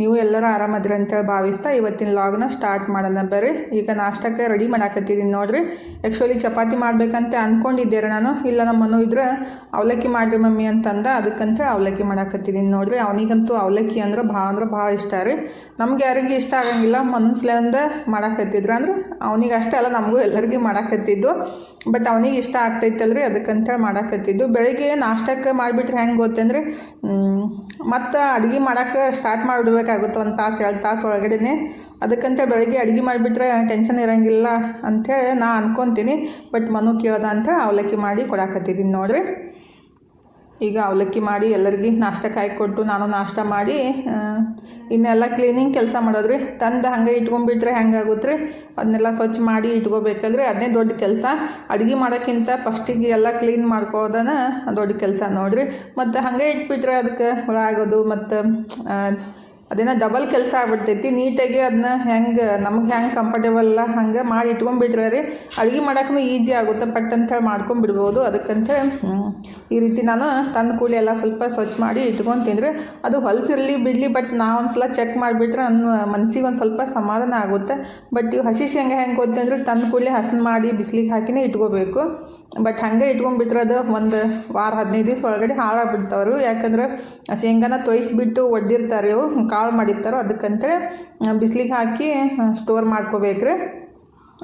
ನೀವು ಎಲ್ಲರೂ ಆರಾಮದ್ರಿ ಅಂತೇಳಿ ಭಾವಿಸ್ತಾ ಇವತ್ತಿನ ಲಾಗ್ನ ಸ್ಟಾರ್ಟ್ ಮಾಡೋಣ ಬರ್ರಿ. ಈಗ ನಾಷ್ಟಕ್ಕೆ ರೆಡಿ ಮಾಡಾಕತ್ತಿದ್ದೀನಿ ನೋಡ್ರಿ. ಆ್ಯಕ್ಚುಲಿ ಚಪಾತಿ ಮಾಡಬೇಕಂತ ಅಂದ್ಕೊಂಡಿದ್ದೆ ನಾನು. ಇಲ್ಲ ನಮ್ಮನು ಇದ್ರೆ ಅವಲಕ್ಕಿ ಮಾಡ್ರಿ ಮಮ್ಮಿ ಅಂತಂದ. ಅದಕ್ಕಂತ ಅವಲಕ್ಕಿ ಮಾಡಾಕತ್ತಿದ್ದೀನಿ ನೋಡ್ರಿ. ಅವನಿಗಂತೂ ಅವಲಕ್ಕಿ ಅಂದ್ರೆ ಭಾಳ ಅಂದ್ರೆ ಭಾಳ ಇಷ್ಟ ರೀ. ನಮ್ಗೆ ಯಾರಿಗೆ ಇಷ್ಟ ಆಗಂಗಿಲ್ಲ. ಮನಸ್ಲಿಂದ ಮಾಡಾಕತ್ತಿದ್ರು ಅಂದ್ರೆ ಅವನಿಗೆ ಅಷ್ಟೇ ಅಲ್ಲ, ನಮಗೂ ಎಲ್ಲರಿಗೂ ಮಾಡಾಕತ್ತಿದ್ದು. ಬಟ್ ಅವನಿಗೆ ಇಷ್ಟ ಆಗ್ತೈತಲ್ರಿ. ಅದಕ್ಕಂತ ಮಾಡಾಕತ್ತಿದ್ದು. ಬೆಳಿಗ್ಗೆ ನಾಷ್ಟಕ್ಕೆ ಮಾಡಿಬಿಟ್ರೆ ಹೆಂಗೆ ಗೊತ್ತಂದ್ರೆ ಮತ್ತು ಅಡುಗೆ ಮಾಡಕ್ಕೆ ಸ್ಟಾರ್ಟ್ ಮಾಡಿಡ್ಬೇಕಾಗುತ್ತೆ ಒಂದು ತಾಸು, ಎರಡು ತಾಸು ಒಳಗಡೆನೆ. ಅದಕ್ಕಂತ ಬೆಳಗ್ಗೆ ಅಡುಗೆ ಮಾಡಿಬಿಟ್ರೆ ಟೆನ್ಷನ್ ಇರೋಂಗಿಲ್ಲ ಅಂಥೇಳಿ ನಾ ಅಂದ್ಕೊತೀನಿ ಬಟ್ ಮನು ಕೇಳ್ದ ಅಂತ ಅವಲಕ್ಕಿ ಮಾಡಿ ಕೊಡಾಕತ್ತಿದ್ದೀನಿ ನೋಡಿರಿ. ಈಗ ಅವಲಕ್ಕಿ ಮಾಡಿ ಎಲ್ಲರಿಗೆ ನಾಷ್ಟ ಕಾಯಿ ಕೊಟ್ಟು ನಾನು ನಾಷ್ಟ ಮಾಡಿ ಇನ್ನೆಲ್ಲ ಕ್ಲೀನಿಂಗ್ ಕೆಲಸ ಮಾಡೋದ್ರಿ. ತಂದು ಹಂಗೆ ಇಟ್ಕೊಂಡ್ಬಿಟ್ರೆ ಹೆಂಗಾಗುತ್ತೆ ಅದನ್ನೆಲ್ಲ ಸ್ವಚ್ಛ ಮಾಡಿ ಇಟ್ಕೋಬೇಕಲ್ರಿ ಅದನ್ನೇ ದೊಡ್ಡ ಕೆಲಸ. ಅಡುಗೆ ಮಾಡೋಕ್ಕಿಂತ ಫಸ್ಟಿಗೆ ಎಲ್ಲ ಕ್ಲೀನ್ ಮಾಡ್ಕೋದನ ದೊಡ್ಡ ಕೆಲಸ ನೋಡಿರಿ. ಮತ್ತು ಹಾಗೆ ಇಟ್ಬಿಟ್ರೆ ಅದಕ್ಕೆ ಹುಳ ಆಗೋದು ಮತ್ತು ಅದೇನೋ ಡಬಲ್ ಕೆಲಸ ಆಗ್ಬಿಡ್ತೈತಿ. ನೀಟಾಗಿ ಅದನ್ನ ಹೆಂಗೆ ನಮ್ಗೆ ಹೆಂಗೆ ಕಂಫರ್ಟೇಬಲ್ಲ ಹಂಗೆ ಮಾಡಿ ಇಟ್ಕೊಂಡ್ಬಿಟ್ರೆ ರೀ ಅಡುಗೆ ಮಾಡೋಕ್ಕೂ ಈಸಿ ಆಗುತ್ತೆ. ಪಟ್ ಅಂತೇಳಿ ಮಾಡ್ಕೊಂಡ್ಬಿಡ್ಬೋದು. ಅದಕ್ಕಂತ ಹ್ಮ್, ಈ ರೀತಿ ನಾನು ತಂದು ಕೂಲಿ ಎಲ್ಲ ಸ್ವಲ್ಪ ಸ್ವಚ್ಛ ಮಾಡಿ ಇಟ್ಕೊಂಡು ತಿಂದರೆ ಅದು ಹೊಲಸಿರಲಿ ಬಿಡಲಿ ಬಟ್ ನಾ ಒಂದ್ಸಲ ಚೆಕ್ ಮಾಡಿಬಿಟ್ರೆ ನನ್ನ ಮನಸ್ಸಿಗೆ ಒಂದು ಸ್ವಲ್ಪ ಸಮಾಧಾನ ಆಗುತ್ತೆ. ಬಟ್ ಇವು ಹಸಿ ಶೇಂಗಾ ಹೆಂಗೆ ಗೊತ್ತಂದ್ರೆ ತಂದು ಕೂಡಲೇ ಹಸನ್ ಮಾಡಿ ಬಿಸಿಲಿಗೆ ಹಾಕಿನೇ ಇಟ್ಕೋಬೇಕು. ಬಟ್ ಹಂಗೆ ಇಟ್ಕೊಂಡ್ಬಿಟ್ರೆ ಅದು ಒಂದು ವಾರ, ಹದಿನೈದು ದಿವಸ ಒಳಗಡೆ ಹಾಳಾಗ್ಬಿಡ್ತಾವ್ರು. ಯಾಕಂದ್ರೆ ಶೇಂಗಾನ ತೊಯ್ಸಿಬಿಟ್ಟು ಒಡ್ಡಿರ್ತಾರೆ ಇವು ಕಾಳು ಮಾಡಿರ್ತಾರೋ ಅದಕ್ಕಂತೇಳಿ ಬಿಸಿಲಿಗೆ ಹಾಕಿ ಸ್ಟೋರ್ ಮಾಡ್ಕೋಬೇಕ್ರಿ.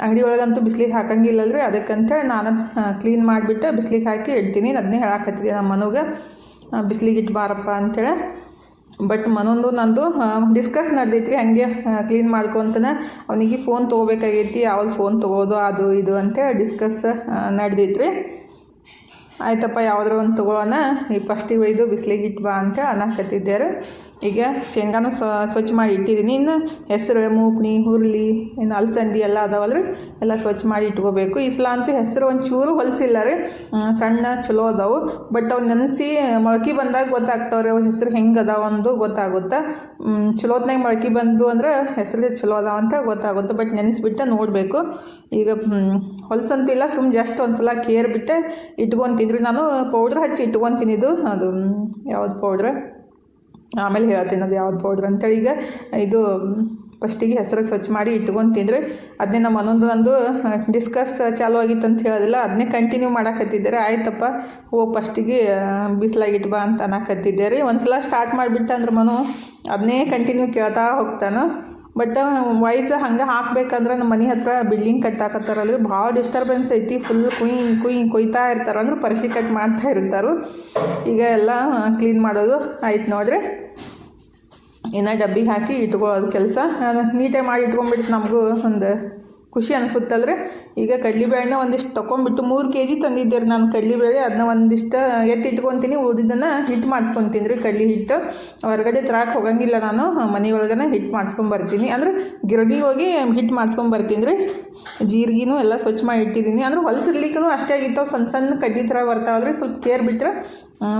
ಅಂಗಡಿ ಒಳಗಂತೂ ಬಿಸಿಲಿಗೆ ಹಾಕಂಗಿಲ್ಲಲ್ರಿ. ಅದಕ್ಕಂತೇಳಿ ನಾನು ಕ್ಲೀನ್ ಮಾಡಿಬಿಟ್ಟು ಬಿಸಿಲಿಗೆ ಹಾಕಿ ಇಡ್ತೀನಿ. ಅದನ್ನೇ ಹೇಳಾಕತ್ತಿದ್ದೆ ನಮ್ಮ ಮನೆಗೆ ಬಿಸಿಲಿಗೆ ಇಟ್ಬಾರಪ್ಪ ಅಂಥೇಳಿ ಬಟ್ ಮನೊಂದು ನಂದು ಡಿಸ್ಕಸ್ ನಡೆದೈತಿ ಹಾಗೆ ಕ್ಲೀನ್ ಮಾಡ್ಕೊತನ. ಅವನಿಗೆ ಫೋನ್ ತೊಗೋಬೇಕಾಗೈತಿ ಯಾವ್ದು ಫೋನ್ ತೊಗೋದು, ಅದು ಇದು ಅಂತೇಳಿ ಡಿಸ್ಕಸ್ ನಡೆದೈತ್ರಿ. ಆಯ್ತಪ್ಪ ಯಾವ್ದಾರ ಒಂದು ತೊಗೊಳೋಣ. ಈ ಫಸ್ಟಿಗೆ ಒಯ್ದು, ಬಿಸಿಲಿಗೆ ಇಟ್ಟು ಬಾ ಅಂತ ಅನ್ನಕತ್ತಿದ್ದಾರೆ ಈಗ ಶೇಂಗಾನು ಸ್ವಚ್ಛ ಮಾಡಿ ಇಟ್ಟಿದ್ದೀನಿ. ಇನ್ನು ಹೆಸರು ಮೂಕ್ನಿ ಹುರುಳಿ ಇನ್ನು ಅಲಸಂದಿ ಎಲ್ಲ ಅದಾವಲ್ರಿ? ಎಲ್ಲ ಸ್ವಚ್ಛ ಮಾಡಿ ಇಟ್ಕೋಬೇಕು. ಈ ಸಲ ಅಂತೂ ಹೆಸರು ಒಂಚೂರು ಹೊಲಸಿಲ್ಲ ರೀ. ಸಣ್ಣ ಚಲೋ ಅದಾವು. ಬಟ್ ಅವು ನೆನೆಸಿ ಮೊಳಕೆ ಬಂದಾಗ ಗೊತ್ತಾಗ್ತಾವ್ರಿ ಅವ್ರ ಹೆಸರು ಹೆಂಗೆ ಅದಾವ ಒಂದು ಗೊತ್ತಾಗುತ್ತೆ. ಚಲೋತ್ನಾಗ ಮೊಳಕೆ ಬಂದು ಅಂದ್ರೆ ಹೆಸರು ಚಲೋ ಅದಾವ ಅಂತ ಗೊತ್ತಾಗುತ್ತೆ. ಬಟ್ ನೆನೆಸ್ಬಿಟ್ಟು ನೋಡಬೇಕು. ಈಗ ಹೊಲಸಂತಿಲ್ಲ. ಸುಮ್ ಜಸ್ಟ್ ಒಂದು ಸಲ ಕೇರ್ ಬಿಟ್ಟೆ ಇಟ್ಕೊತಿದ್ರಿ. ನಾನು ಪೌಡ್ರ್ ಹಚ್ಚಿ ಇಟ್ಕೊತೀನಿ ಇದು. ಅದು ಯಾವ್ದು ಪೌಡ್ರ್? ಆಮೇಲೆ ಹೇಳ್ತೀನಿ ಅದು ಯಾವ್ದು ಪೌಡ್ರ್ ಅಂತೇಳಿ ಈಗ ಇದು ಫಸ್ಟಿಗೆ ಹೆಸರು ಸ್ವಚ್ಛ ಮಾಡಿ ಇಟ್ಕೊಂಡು ತಿಂದರೆ ಅದನ್ನೇ ನಮ್ಮ ಒಂದೊಂದು ನಂದು ಡಿಸ್ಕಸ್ ಚಾಲು ಆಗಿತ್ತು ಅಂತ ಹೇಳೋದಿಲ್ಲ. ಅದನ್ನೇ ಕಂಟಿನ್ಯೂ ಮಾಡಾಕತ್ತಿದ್ದಾರೆ. ಆಯ್ತಪ್ಪ, ಓ ಫಸ್ಟಿಗೆ ಬಿಸಿಲಾಗಿಟ್ಟು ಬಾ ಅಂತ ಅನ್ನಕತ್ತಿದ್ದೆ ರೀ ಒಂದು ಸಲ ಸ್ಟಾರ್ಟ್ ಮಾಡಿಬಿಟ್ಟ ಅಂದ್ರೆ ಮನು ಅದನ್ನೇ ಕಂಟಿನ್ಯೂ ಕೇಳ್ತಾ ಹೋಗ್ತಾನೆ. ಬಟ್ ವಾಯ್ಸ್ ಹಂಗೆ ಹಾಕ್ಬೇಕಂದ್ರೆ ನಮ್ಮ ಮನೆ ಹತ್ರ ಬಿಲ್ಡಿಂಗ್ ಕಟ್ಟಾಕತ್ತಾರಲ್ರಿ ಭಾಳ ಡಿಸ್ಟರ್ಬೆನ್ಸ್ ಐತಿ ಫುಲ್ ಕುಯ್ ಕುಯ್, ಕೊಯ್ತಾ ಇರ್ತಾರೆ ಅಂದ್ರೆ ಪರಿಸಿ ಕಟ್ ಮಾಡ್ತಾ ಇರ್ತಾರೆ. ಈಗ ಎಲ್ಲ ಕ್ಲೀನ್ ಮಾಡೋದು ಆಯ್ತು ನೋಡ್ರಿ. ಇನ್ನು ಡಬ್ಬಿಗೆ ಹಾಕಿ ಇಟ್ಕೊಳ್ಳೋದು ಕೆಲಸ. ನೀಟಾಗಿ ಮಾಡಿ ಇಟ್ಕೊಂಡ್ಬಿಟ್ಟು ನಮಗೂ ಒಂದು ಖುಷಿ ಅನಿಸುತ್ತಲ್ರಿ ಈಗ ಕಡ್ಲಿಬೇಳೆನ ಒಂದಿಷ್ಟು ತೊಗೊಂಬಿಟ್ಟು ಮೂರು ಕೆ ಜಿ ತಂದಿದ್ದೆ ರೀ ನಾನು ಕಡ್ಲಿಬೇಳೆ ಅದನ್ನ ಒಂದಿಷ್ಟು ಎತ್ತಿ ಇಟ್ಕೊತೀನಿ ಉಳಿದಿದ್ದನ್ನು ಹಿಟ್ಟು ಮಾಡಿಸ್ಕೊತೀನಿ ರೀ ಕಡ್ಲಿ ಹಿಟ್ಟು. ಹೊರಗಡೆ ತರಕ್ಕೆ ಹೋಗಂಗಿಲ್ಲ ನಾನು, ಮನೆಯೊಳಗನೆ ಹಿಟ್ಟು ಮಾಡ್ಸ್ಕೊಂಬರ್ತೀನಿ ಅಂದ್ರೆ ಗಿರಣಿಗೆ ಹೋಗಿ ಹಿಟ್ಟು ಮಾಡ್ಸ್ಕೊಂಬರ್ತೀನಿ ರೀ. ಜೀರಿಗೆನೂ ಎಲ್ಲ ಸ್ವಚ್ಛ ಮಾಡಿ ಇಟ್ಟಿದ್ದೀನಿ. ಅಂದ್ರೆ ಹೊಲಸಿರ್ಲಿಕ್ಕೂ ಅಷ್ಟೇ ಆಗಿತ್ತು. ಸಣ್ಣ ಸಣ್ಣ ಕಡ್ಡಿ ಥರ ಬರ್ತಾವಲ್ರಿ ಸ್ವಲ್ಪ ಕೇರ್ ಬಿಟ್ಟರೆ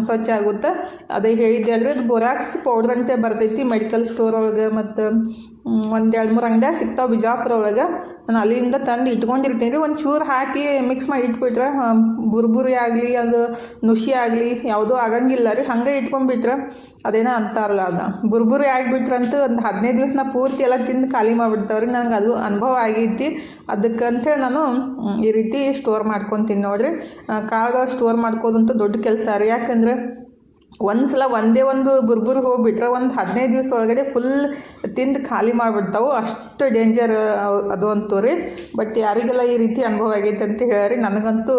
ಸ್ವಚ್ಛ ಆಗುತ್ತೆ. ಅದೇ ಹೇಳಿದ್ದೆ ಅಲ್ರಿ, ಅದು ಬೊರಾಕ್ಸ್ ಪೌಡ್ರ್ ಅಂತ ಬರ್ತೈತಿ ಮೆಡಿಕಲ್ ಸ್ಟೋರ್ ಒಳಗೆ ಮತ್ತು ಒಂದು ಎರಡು ಮೂರು ಅಂಗಡ್ಯಾಗ ಸಿಗ್ತಾವೆ ಬಿಜಾಪುರ ಒಳಗೆ ನಾನು ಅಲ್ಲಿಂದ ತಂದು ಇಟ್ಕೊಂಡಿರ್ತೀನಿ. ರೀ ಒಂದು ಚೂರು ಹಾಕಿ ಮಿಕ್ಸ್ ಮಾಡಿ ಇಟ್ಬಿಟ್ರೆ ಬುರ್ಬುರಿ ಆಗಲಿ, ಅದು ನುಷಿ ಆಗಲಿ, ಯಾವುದೂ ಆಗಂಗಿಲ್ಲ ರೀ. ಹಾಗೆ ಇಟ್ಕೊಂಡ್ಬಿಟ್ರೆ ಅದೇನೋ ಅಂತಾರಲ್ಲ ಅದು. ಬುರ್ಬುರಿ ಆಗಿಬಿಟ್ರಂತೂ ಒಂದು ಹದಿನೈದು ದಿವಸನ ಪೂರ್ತಿ ಎಲ್ಲ ತಿಂದು ಖಾಲಿ ಮಾಡಿಬಿಡ್ತಾವ್ರಿ. ನನಗೆ ಅದು ಅನುಭವ ಆಗೈತಿ. ಅದಕ್ಕಂತೇಳಿ ನಾನು ಈ ರೀತಿ ಸ್ಟೋರ್ ಮಾಡ್ಕೊತೀನಿ ನೋಡಿರಿ. ಕಾಳುಗಳು ಸ್ಟೋರ್ ಮಾಡ್ಕೋದಂತೂ ದೊಡ್ಡ ಕೆಲಸ ರೀ. ಯಾಕಂದ್ರೆ ಒಂದು ಸಲ ಒಂದೇ ಒಂದು ಬುರ್ಬುರ್ ಹೋಗಿಬಿಟ್ರೆ ಒಂದು ಹದಿನೈದು ದಿವಸ ಒಳಗಡೆ ಫುಲ್ ತಿಂದು ಖಾಲಿ ಮಾಡಿಬಿಡ್ತಾವೆ. ಅಷ್ಟು ಡೇಂಜರ್ ಅದು ಅಂತೂ ರೀ. ಬಟ್ ಯಾರಿಗೆಲ್ಲ ಈ ರೀತಿ ಅನುಭವ ಆಗೈತೆ ಅಂತ ಹೇಳಿ ನನಗಂತೂ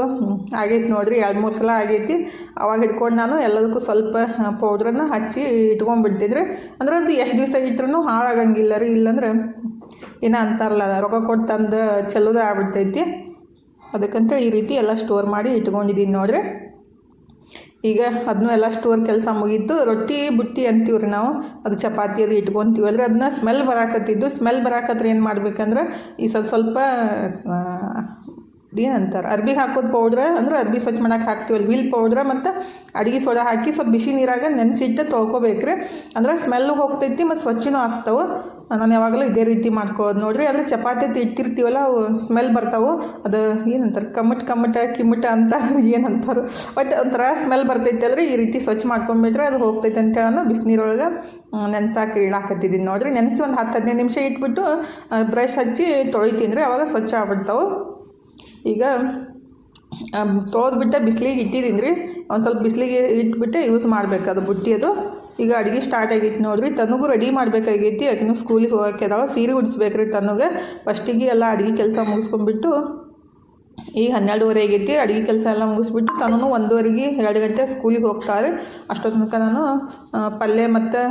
ಆಗೈತೆ ನೋಡಿರಿ. ಎರಡು ಮೂರು ಸಲ ಆಗೈತಿ. ಅವಾಗ ಹಿಡ್ಕೊಂಡು ನಾನು ಎಲ್ಲದಕ್ಕೂ ಸ್ವಲ್ಪ ಪೌಡ್ರನ್ನು ಹಚ್ಚಿ ಇಟ್ಕೊಂಡ್ಬಿಡ್ತಿದ್ರೆ ಅಂದ್ರೆ ಅದು ಎಷ್ಟು ದಿವಸ ಇಟ್ರೂ ಹಾಳಾಗಂಗಿಲ್ಲ ರೀ. ಇಲ್ಲಾಂದ್ರೆ ಏನೋ ಅಂತಾರಲ್ಲ, ರೊಕ್ಕ ಕೊಟ್ಟು ತಂದು ಚೆಲ್ಲೋದೇ ಆಗ್ಬಿಡ್ತೈತಿ. ಅದಕ್ಕಂತ ಈ ರೀತಿ ಎಲ್ಲ ಸ್ಟೋರ್ ಮಾಡಿ ಇಟ್ಕೊಂಡಿದ್ದೀನಿ ನೋಡ್ರಿ. ಈಗ ಅದನ್ನೂ ಎಲ್ಲ ಸ್ಟೋರ್ ಕೆಲಸ ಮುಗೀತು. ರೊಟ್ಟಿ, ಬುಟ್ಟಿ ಅಂತೀವಿ ರೀ ನಾವು. ಅದು ಚಪಾತಿ ಅದು ಇಟ್ಕೊತೀವಲ್ರಿ ಅದನ್ನ ಸ್ಮೆಲ್ ಬರಾಕತ್ತಿದ್ದು ಸ್ಮೆಲ್ ಬರಾಕತ್ರ ಏನು ಮಾಡ್ಬೇಕಂದ್ರೆ ಈ ಸ್ವಲ್ಪ ಸ್ವಲ್ಪ ಏನಂತಾರೆ? ಅರ್ಬಿ ಹಾಕೋದು ಪೌಡ್ರ ಅಂದ್ರೆ ಅರ್ಬಿ ಸ್ವಚ್ಛ ಮಾಡಕ್ಕೆ ಹಾಕ್ತೀವಲ್ಲ ವಿಲ್ ಪೌಡ್ರ ಮತ್ತು ಅಡುಗೆ ಸೋಡಾ ಹಾಕಿ ಸ್ವಲ್ಪ ಬಿಸಿ ನೀರಾಗ ನೆನೆಸಿಟ್ಟು ತೊಳ್ಕೊಬೇಕ್ರಿ. ಅಂದ್ರೆ ಸ್ಮೆಲ್ ಹೋಗ್ತೈತಿ ಮತ್ತು ಸ್ವಚ್ಛನೂ ಆಗ್ತಾವೆ. ನಾನು ಯಾವಾಗಲೂ ಇದೇ ರೀತಿ ಮಾಡ್ಕೋದು ನೋಡ್ರಿ. ಅಂದರೆ ಚಪಾತಿ ಇಟ್ಟಿರ್ತೀವಲ್ಲ, ಅವು ಸ್ಮೆಲ್ ಬರ್ತಾವೆ. ಅದು ಏನಂತಾರೆ? ಕಮ್ಮಟ್ ಕಮ್ಮಟ, ಕಿಮ್ಮಟ ಅಂತ ಏನಂತಾರೆ. ಬಟ್ ಒಂಥರ ಸ್ಮೆಲ್ ಬರ್ತೈತೆ ಅಲ್ರಿ ಈ ರೀತಿ ಸ್ವಚ್ಛ ಮಾಡ್ಕೊಂಡ್ಬಿಟ್ರೆ ಅದು ಹೋಗ್ತೈತೆ ಅಂತ ಹೇಳೋಣ ಬಿಸಿನೀರೊಳಗೆ ನೆನ್ಸಾಕಿ ಇಡಾಕತ್ತಿದ್ದೀನಿ ನೋಡ್ರಿ. ನೆನೆಸಿ ಒಂದು ಹತ್ತು ಹದಿನೈದು ನಿಮಿಷ ಇಟ್ಬಿಟ್ಟು ಬ್ರಷ್ ಹಚ್ಚಿ ತೊಳಿತೀನಿ ರೀ. ಅವಾಗ ಸ್ವಚ್ಛ ಆಗ್ಬಿಡ್ತಾವೆ. ಈಗ ತೋದ್ಬಿಟ್ಟೆ ಬಿಸಿಲಿಗೆ ಇಟ್ಟಿದ್ದೀನಿ ರೀ ಒಂದು ಸ್ವಲ್ಪ ಬಿಸಿಲಿಗೆ ಇಟ್ಬಿಟ್ಟು ಯೂಸ್ ಮಾಡಬೇಕು. ಅದು ಬುಟ್ಟಿ ಅದು. ಈಗ ಅಡುಗೆ ಸ್ಟಾರ್ಟ್ ಆಗೈತಿ ನೋಡಿರಿ. ತನಗೂ ರೆಡಿ ಮಾಡಬೇಕಾಗೈತಿ. ಯಾಕಿನ್ನೂ ಸ್ಕೂಲಿಗೆ ಹೋಗೋಕೆ ಅದಾವ ಸೀರೆ ಉಡಿಸ್ಬೇಕ್ರಿ ತನಗೆ ಫಸ್ಟಿಗೆ ಎಲ್ಲ ಅಡುಗೆ ಕೆಲಸ ಮುಗಿಸ್ಕೊಂಡ್ಬಿಟ್ಟು ಈಗ ಹನ್ನೆರಡುವರೆ ಆಗೈತಿ, ಅಡುಗೆ ಕೆಲಸ ಎಲ್ಲ ಮುಗಿಸ್ಬಿಟ್ಟು ತಾನು ಒಂದೂವರೆಗೆ ಎರಡು ಗಂಟೆ ಸ್ಕೂಲಿಗೆ ಹೋಗ್ತಾರೆ. ಅಷ್ಟೊತ್ತು ತನಕ ನಾನು ಪಲ್ಯ ಮತ್ತು